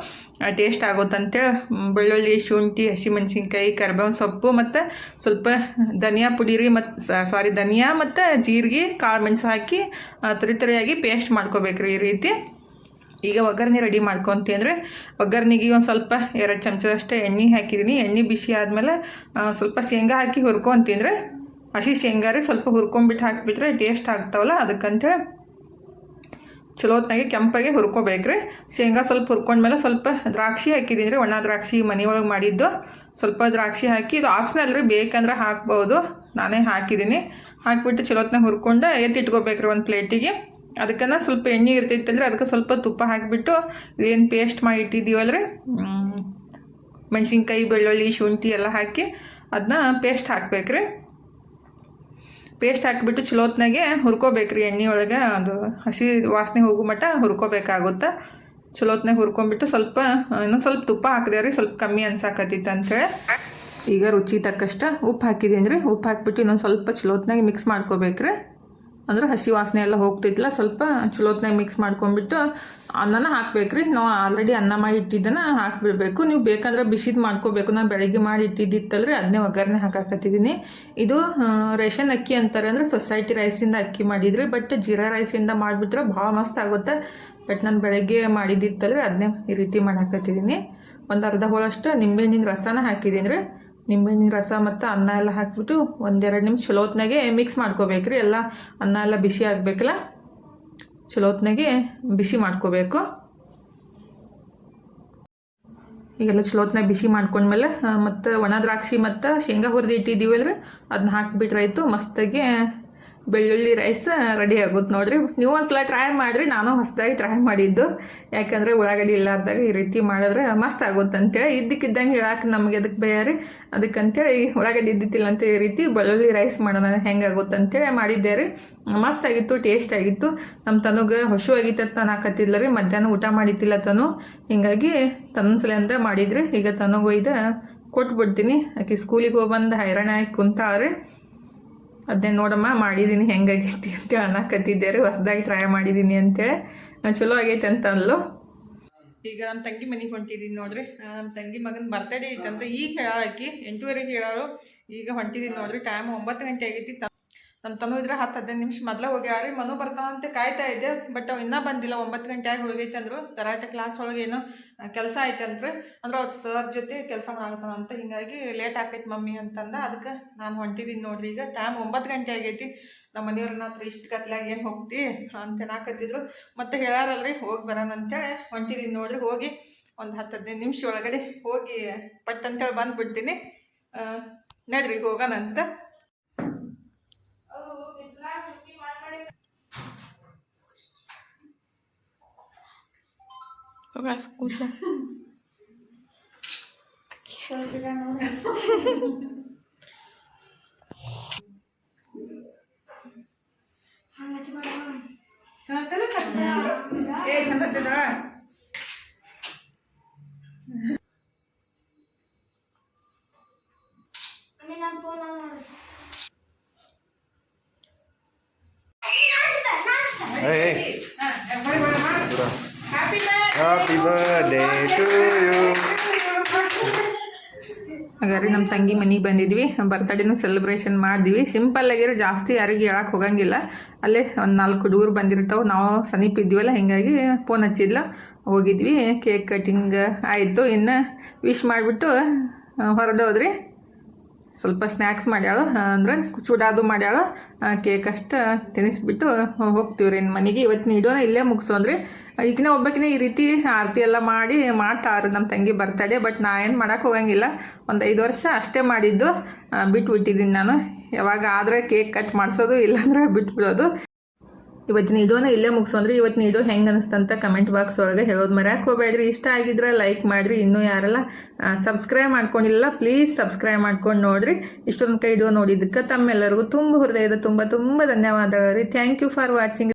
ಟೇಸ್ಟ್ ಆಗುತ್ತಂತೇಳಿ ಬೆಳ್ಳುಳ್ಳಿ, ಶುಂಠಿ, ಹಸಿಮೆಣ್ಸಿನ್ಕಾಯಿ ಕರ್ಬೇವು ಸೊಪ್ಪು ಮತ್ತು ಸ್ವಲ್ಪ ಧನಿಯಾ ಪುಡಿ ರೀ. ಮತ್ತು ಸಾರಿ ಧನಿಯಾ ಮತ್ತು ಜೀರಿಗೆ, ಕಾಳು ಮೆಣಸು ಹಾಕಿ ತರಿ ತರಿಯಾಗಿ ಪೇಸ್ಟ್ ಮಾಡ್ಕೋಬೇಕ್ರಿ ಈ ರೀತಿ. ಈಗ ಒಗ್ಗರಣೆ ರೆಡಿ ಮಾಡ್ಕೊತೀನಿ ಅಂದರೆ ಒಗ್ಗರಣೆಗೆ ಒಂದು ಸ್ವಲ್ಪ ಎರಡು ಚಮಚದಷ್ಟು ಎಣ್ಣೆ ಹಾಕಿದ್ದೀನಿ ಎಣ್ಣೆ ಬಿಸಿ ಆದಮೇಲೆ ಸ್ವಲ್ಪ ಶೇಂಗಾ ಹಾಕಿ ಹುರ್ಕೊಂತೀನಿ ಹಸಿ ಶೇಂಗಾ ರೀ ಸ್ವಲ್ಪ ಹುರ್ಕೊಂಬಿಟ್ಟು ಹಾಕಿಬಿಟ್ರೆ ಟೇಸ್ಟ್ ಆಗ್ತಾವಲ್ಲ ಅದಕ್ಕಂತೇಳಿ ಚಲೋತ್ನಾಗೆ ಕೆಂಪಾಗಿ ಹುರ್ಕೋಬೇಕ್ರಿ. ಶೇಂಗಾ ಸ್ವಲ್ಪ ಹುರ್ಕೊಂಡ್ಮೇಲೆ ಸ್ವಲ್ಪ ದ್ರಾಕ್ಷಿ ಹಾಕಿದ್ದೀನಿ ರೀ ಒಣ ದ್ರಾಕ್ಷಿ ಮನೆಯೊಳಗೆ ಮಾಡಿದ್ದು. ಸ್ವಲ್ಪ ದ್ರಾಕ್ಷಿ ಹಾಕಿ ಇದು ಆಪ್ಷನಲ್ ರೀ ಬೇಕಂದ್ರೆ ಹಾಕ್ಬೋದು. ನಾನೇ ಹಾಕಿದ್ದೀನಿ. ಹಾಕಿಬಿಟ್ಟು ಚಲೋತ್ನಾಗ ಹುರ್ಕೊಂಡು ಎತ್ತಿ ಹುರ್ಕೊಂಡು ಎತ್ತಿಟ್ಕೋಬೇಕ್ರಿ ಒಂದು ಪ್ಲೇಟಿಗೆ. ಅದಕ್ಕನ್ನು ಸ್ವಲ್ಪ ಎಣ್ಣೆ ಇರ್ತೈತಲ್ರಿ ಅದಕ್ಕೆ ಸ್ವಲ್ಪ ತುಪ್ಪ ಹಾಕಿಬಿಟ್ಟು ಏನು ಪೇಸ್ಟ್ ಮಾಡಿ ಇಟ್ಟಿದ್ದೀವಲ್ರಿ ಮೆಣಸಿನ್ಕಾಯಿ, ಬೆಳ್ಳುಳ್ಳಿ, ಶುಂಠಿ ಎಲ್ಲ ಹಾಕಿ ಅದನ್ನ ಪೇಸ್ಟ್ ಹಾಕ್ಬೇಕ್ರಿ ಪೇಸ್ಟ್ ಹಾಕಿಬಿಟ್ಟು ಚಲೋತ್ನಾಗೆ ಹುರ್ಕೋಬೇಕ್ರಿ ಎಣ್ಣೆ ಒಳಗೆ. ಅದು ಹಸಿ ವಾಸನೆ ಹೋಗೋ ಮಟ್ಟ ಹುರ್ಕೋಬೇಕಾಗುತ್ತೆ. ಚಲೋತ್ನಾಗೆ ಹುರ್ಕೊಂಬಿಟ್ಟು ಸ್ವಲ್ಪ ಇನ್ನೂ ಸ್ವಲ್ಪ ತುಪ್ಪ ಹಾಕಿದೆ ರೀ, ಸ್ವಲ್ಪ ಕಮ್ಮಿ ಅನ್ಸಾಕತ್ತಿತ್ತು ಅಂಥೇಳಿ ಈಗ ರುಚಿ ತಕ್ಕಷ್ಟ ಉಪ್ಪು ಹಾಕಿದ್ದೀನಿ ರೀ ಉಪ್ಪು ಹಾಕಿಬಿಟ್ಟು ಇನ್ನೊಂದು ಸ್ವಲ್ಪ ಚಲೋತ್ನಾಗೆ ಮಿಕ್ಸ್ ಮಾಡ್ಕೋಬೇಕ್ರಿ. ಅಂದ್ರೆ ಹಸಿ ವಾಸನೆ ಎಲ್ಲ ಹೋಗ್ತಿದ್ಲ, ಸ್ವಲ್ಪ ಚಲೋತ್ನಾಗೆ ಮಿಕ್ಸ್ ಮಾಡ್ಕೊಂಬಿಟ್ಟು ಅನ್ನನ ಹಾಕ್ಬೇಕ್ರಿ. ನಾವು ಆಲ್ರೆಡಿ ಅನ್ನ ಮಾಡಿ ಇಟ್ಟಿದ್ದನ್ನ ಹಾಕ್ಬಿಡ್ಬೇಕು. ನೀವು ಬೇಕಂದ್ರೆ ಬಿಸಿದು ಮಾಡ್ಕೋಬೇಕು. ನಾನು ಬೆಳಗ್ಗೆ ಮಾಡಿ ಇಟ್ಟಿದ್ದಿತ್ತಲ್ರಿ ಅದನ್ನೇ ಒಗ್ಗರಣೆ ಹಾಕಾಕತ್ತಿದ್ದೀನಿ ಇದು ರೇಷನ್ ಅಕ್ಕಿ ಅಂತಾರೆ ಅಂದರೆ ಸೊಸೈಟಿ ರೈಸಿಂದ ಅಕ್ಕಿ ಮಾಡಿದ್ರಿ ಬಟ್ ಜೀರಾ ರೈಸಿಂದ ಮಾಡಿಬಿಟ್ರೆ ಭಾಳ ಮಸ್ತ್ ಆಗುತ್ತೆ. ಬಟ್ ನಾನು ಬೆಳಗ್ಗೆ ಮಾಡಿದ್ದಿತ್ತಲ್ರಿ ಅದನ್ನೇ ಈ ರೀತಿ ಮಾಡಾಕತ್ತಿದ್ದೀನಿ ಒಂದು ಅರ್ಧ ಹೋಳಷ್ಟು ನಿಂಬೆಹಣ್ಣಿನ ರಸನ ಹಾಕಿದ್ದೀನಿ ರೀ. ನಿಂಬೆಹಣ್ಣಿನ ರಸ ಮತ್ತು ಅನ್ನ ಎಲ್ಲ ಹಾಕ್ಬಿಟ್ಟು ಒಂದೆರಡು ನಿಮಿಷ ಚಲೋತ್ನಾಗೆ ಮಿಕ್ಸ್ ಮಾಡ್ಕೋಬೇಕ್ರಿ. ಎಲ್ಲ ಅನ್ನ ಎಲ್ಲ ಬಿಸಿ ಆಗಬೇಕಲ್ಲ? ಚಲೋತ್ನಾಗೆ ಬಿಸಿ ಮಾಡ್ಕೋಬೇಕು. ಈಗೆಲ್ಲ ಚಲೋತ್ನಾಗ ಬಿಸಿ ಮಾಡ್ಕೊಂಡ್ಮೇಲೆ ಮತ್ತು ಒಣ ದ್ರಾಕ್ಷಿ ಮತ್ತು ಶೇಂಗಾ ಹುರಿದು ಇಟ್ಟಿದ್ದೀವಲ್ರಿ ಅದನ್ನ ಹಾಕಿಬಿಟ್ರಾಯ್ತು. ಮಸ್ತಾಗಿ ಬೆಳ್ಳುಳ್ಳಿ ರೈಸ್ ರೆಡಿ ಆಗುತ್ತೆ ನೋಡ್ರಿ. ನೀವು ಒಂದ್ಸಲ ಟ್ರೈ ಮಾಡಿರಿ, ನಾನು ಹೊಸದಾಗಿ ಟ್ರೈ ಮಾಡಿದ್ದು. ಯಾಕಂದರೆ ಉಳ್ಳಾಗಡ್ಡಿ ಇಲ್ಲಾರ್ದಾಗ ಈ ರೀತಿ ಮಾಡಿದ್ರೆ ಮಸ್ತ್ ಆಗುತ್ತೆ ಅಂತೇಳಿ ಇದ್ದಕ್ಕಿದ್ದಂಗೆ ಹೇಳಕ್ಕೆ ನಮಗೆ ಅದಕ್ಕೆ ಬೇರೆ ಅದಕ್ಕಂತೇಳಿ ಉಳ್ಳಾಗಡ್ಡಿ ಇದ್ದಿತ್ತಿಲ್ಲ ಅಂತ ಈ ರೀತಿ ಬೆಳ್ಳುಳ್ಳಿ ರೈಸ್ ಮಾಡೋಣ ಹೆಂಗಾಗುತ್ತೆ ಅಂತೇಳಿ ಮಾಡಿದ್ದೆ ರೀ. ಮಸ್ತ್ ಆಗಿತ್ತು ಟೇಸ್ಟ್ ಆಗಿತ್ತು. ನಮ್ಮ ತನಗೆ ಆಗಿತ್ತು ಅಂತ ಅನ್ನಕತ್ತಿಲ್ಲ ರೀ. ಮಧ್ಯಾಹ್ನ ಊಟ ಮಾಡಿದ್ದಿಲ್ಲ ತನು. ಹಿಂಗಾಗಿ ತನ್ನೊಂದ್ಸಲ ಅಂತ ಮಾಡಿದ್ರಿ. ಈಗ ತನಗೂ ಇದು ಕೊಟ್ಬಿಡ್ತೀನಿ. ಆಕೆ ಸ್ಕೂಲಿಗೆ ಹೋಗಿ ಬಂದು ಹೈರಾಣ ಆಗಿ ಕುಂತಾವ್ರಿ ಅದನ್ನೇ ನೋಡಮ್ಮ ಮಾಡಿದ್ದೀನಿ ಹೆಂಗಾಗೈತಿ ಅಂತ ಅನ್ನಕತ್ತಿದ್ದೆ ರೀ ಹೊಸ್ದಾಗಿ ಟ್ರೈ ಮಾಡಿದ್ದೀನಿ ಅಂತೇಳಿ. ನಾನು ಚಲೋ ಆಗೈತೆ ಅಂತ ಅಂದ್ಲು. ಈಗ ನಮ್ಮ ತಂಗಿ ಮನೆಗೆ ಹೊಂಟಿದ್ದೀನಿ ನೋಡ್ರಿ. ನಮ್ಮ ತಂಗಿ ಮಗನ ಬರ್ತಡೇ ಐತಂತ ಈಗ ಹೇಳಾಕಿ ಎಂಟೂವರೆಗೆ ಹೇಳಾಳು. ಈಗ ಹೊಂಟಿದ್ದೀನಿ ನೋಡ್ರಿ. ಟೈಮ್ ಒಂಬತ್ತು ಗಂಟೆ ಆಗೈತಿ ನಮ್ಮ ತನು ಇದ್ರೆ ಹತ್ತು ಹದಿನೈದು ನಿಮಿಷ ಮೊದಲ ರೀ. ಮನು ಬರ್ತಾನಂತ ಕಾಯ್ತಾ ಇದ್ದೆ ಬಟ್ ಅವ್ ಇನ್ನೂ ಬಂದಿಲ್ಲ. ಒಂಬತ್ತು ಗಂಟೆ ಆಗಿ ಹೋಗೈತೆ ಅಂದರು ಕರಾಟೆ ಕ್ಲಾಸ್ ಒಳಗೆ ಏನೋ ಕೆಲಸ ಐತೆ ಅಂದ್ರೆ ಅವ್ರ ಸರ್ ಜೊತೆ ಕೆಲಸ ಮಾಡತ್ತಾನಂತ ಹಿಂಗಾಗಿ ಲೇಟ್ ಆಕೈತೆ ಮಮ್ಮಿ ಅಂತಂದ. ಅದಕ್ಕೆ ನಾನು ಹೊಂಟಿದ್ದೀನಿ ನೋಡ್ರಿ. ಈಗ ಟೈಮ್ ಒಂಬತ್ತು ಗಂಟೆ ಆಗೈತಿ. ನಮ್ಮ ಮನೆಯವ್ರನ್ನ ಹತ್ರ ಇಷ್ಟು ಕತ್ಲಾಗ ಏನು ಹೋಗ್ತಿ ಅಂತ ನಾಕತ್ತಿದ್ರು ಮತ್ತೆ ಹೇಳಾರಲ್ರಿ, ಹೋಗಿ ಬರೋಣ ಅಂತೇಳಿ ಹೊಂಟಿದ್ದೀನಿ ನೋಡ್ರಿ. ಹೋಗಿ ಒಂದು ಹತ್ತು ಹದಿನೈದು ನಿಮಿಷ ಒಳಗಡೆ ಹೋಗಿ ಪಟ್ ಅಂತೇಳಿ ಬಂದ್ಬಿಡ್ತೀನಿ. ನಡ್ರಿ ಹೋಗೋಣ ಅಂತ Toca escucha. చదువుతున్నా కదా ఏ చదువుతున్నా ಮನೆಗೆ ಬಂದಿದ್ವಿ. ಬರ್ತಡೇನು ಸೆಲೆಬ್ರೇಷನ್ ಮಾಡಿದ್ವಿ. ಸಿಂಪಲ್ ಆಗಿರೋ ಜಾಸ್ತಿ ಯಾರಿಗೆ ಹೇಳಕ್ಕೆ ಹೋಗಂಗಿಲ್ಲ. ಅಲ್ಲೇ ಒಂದು ನಾಲ್ಕು ಹುಡುಗರು ಬಂದಿರ್ತಾವೆ. ನಾವು ಸಮೀಪ ಇದ್ವಲ್ಲ ಹಿಂಗಾಗಿ ಫೋನ್ ಹಚ್ಚಿದ್ಲ. ಹೋಗಿದ್ವಿ. ಕೇಕ್ ಕಟಿಂಗ್ ಆಯಿತು. ಇನ್ನು ವಿಶ್ ಮಾಡಿಬಿಟ್ಟು ಹೊರಡೋದ್ರಿ. ಸ್ವಲ್ಪ ಸ್ನ್ಯಾಕ್ಸ್ ಮಾಡ್ಯಾಳು ಅಂದ್ರೆ ಚೂಡಾದು ಮಾಡ್ಯಾಳು ಕೇಕ್ ಅಷ್ಟು ತಿನ್ನಿಸ್ಬಿಟ್ಟು ಹೋಗ್ತೀವಿ ರೀ. ಮನೆಗೆ ಇವತ್ತಿನ ಇಡೋನ ಇಲ್ಲೇ ಮುಗಿಸೋನ್ರಿ ಈಗಿನ ಒಬ್ಬಕಿನ ಈ ರೀತಿ ಆರತಿ ಎಲ್ಲ ಮಾಡಿ ಮಾಡ್ತಾವ್ರಿ ನಮ್ಮ ತಂಗಿ ಬರ್ತಾಳೆ ಬಟ್ ನಾ ಏನು ಮಾಡೋಕೆ ಹೋಗಂಗಿಲ್ಲ. ಒಂದು ಐದು ವರ್ಷ ಅಷ್ಟೇ ಮಾಡಿದ್ದು ಬಿಟ್ಬಿಟ್ಟಿದ್ದೀನಿ ನಾನು. ಯಾವಾಗ ಆದರೆ ಕೇಕ್ ಕಟ್ ಮಾಡಿಸೋದು, ಇಲ್ಲಾಂದ್ರೆ ಬಿಟ್ಬಿಡೋದು. ಇವತ್ತಿನ ಇಡೋನ ಇಲ್ಲೇ ಮುಗಿಸೋಂದ್ರೆ ಇವತ್ತಿನ ವಿಡಿಯೋ ಹೆಂಗೆ ಅನಿಸ್ತಂತ ಕಮೆಂಟ್ ಬಾಕ್ಸ್ ಒಳಗೆ ಹೇಳೋದು ಮರ್ಯಾಕೆ ಹೋಗ್ಬೇಡ್ರಿ ಇಷ್ಟ ಆಗಿದ್ರೆ ಲೈಕ್ ಮಾಡಿರಿ. ಇನ್ನೂ ಯಾರೆಲ್ಲ ಸಬ್ಸ್ಕ್ರೈಬ್ ಮಾಡ್ಕೊಂಡಿಲ್ಲ ಪ್ಲೀಸ್ ಸಬ್ಸ್ಕ್ರೈಬ್ ಮಾಡ್ಕೊಂಡು ನೋಡ್ರಿ. ಇಷ್ಟೊಂದು ಕೈ ಇಡೋ ನೋಡಿದ್ದಕ್ಕೆ ತಮ್ಮೆಲ್ಲರಿಗೂ ತುಂಬ ಹೃದಯದ ತುಂಬ ತುಂಬ ಧನ್ಯವಾದಗಳು ರೀ. Thank you for watching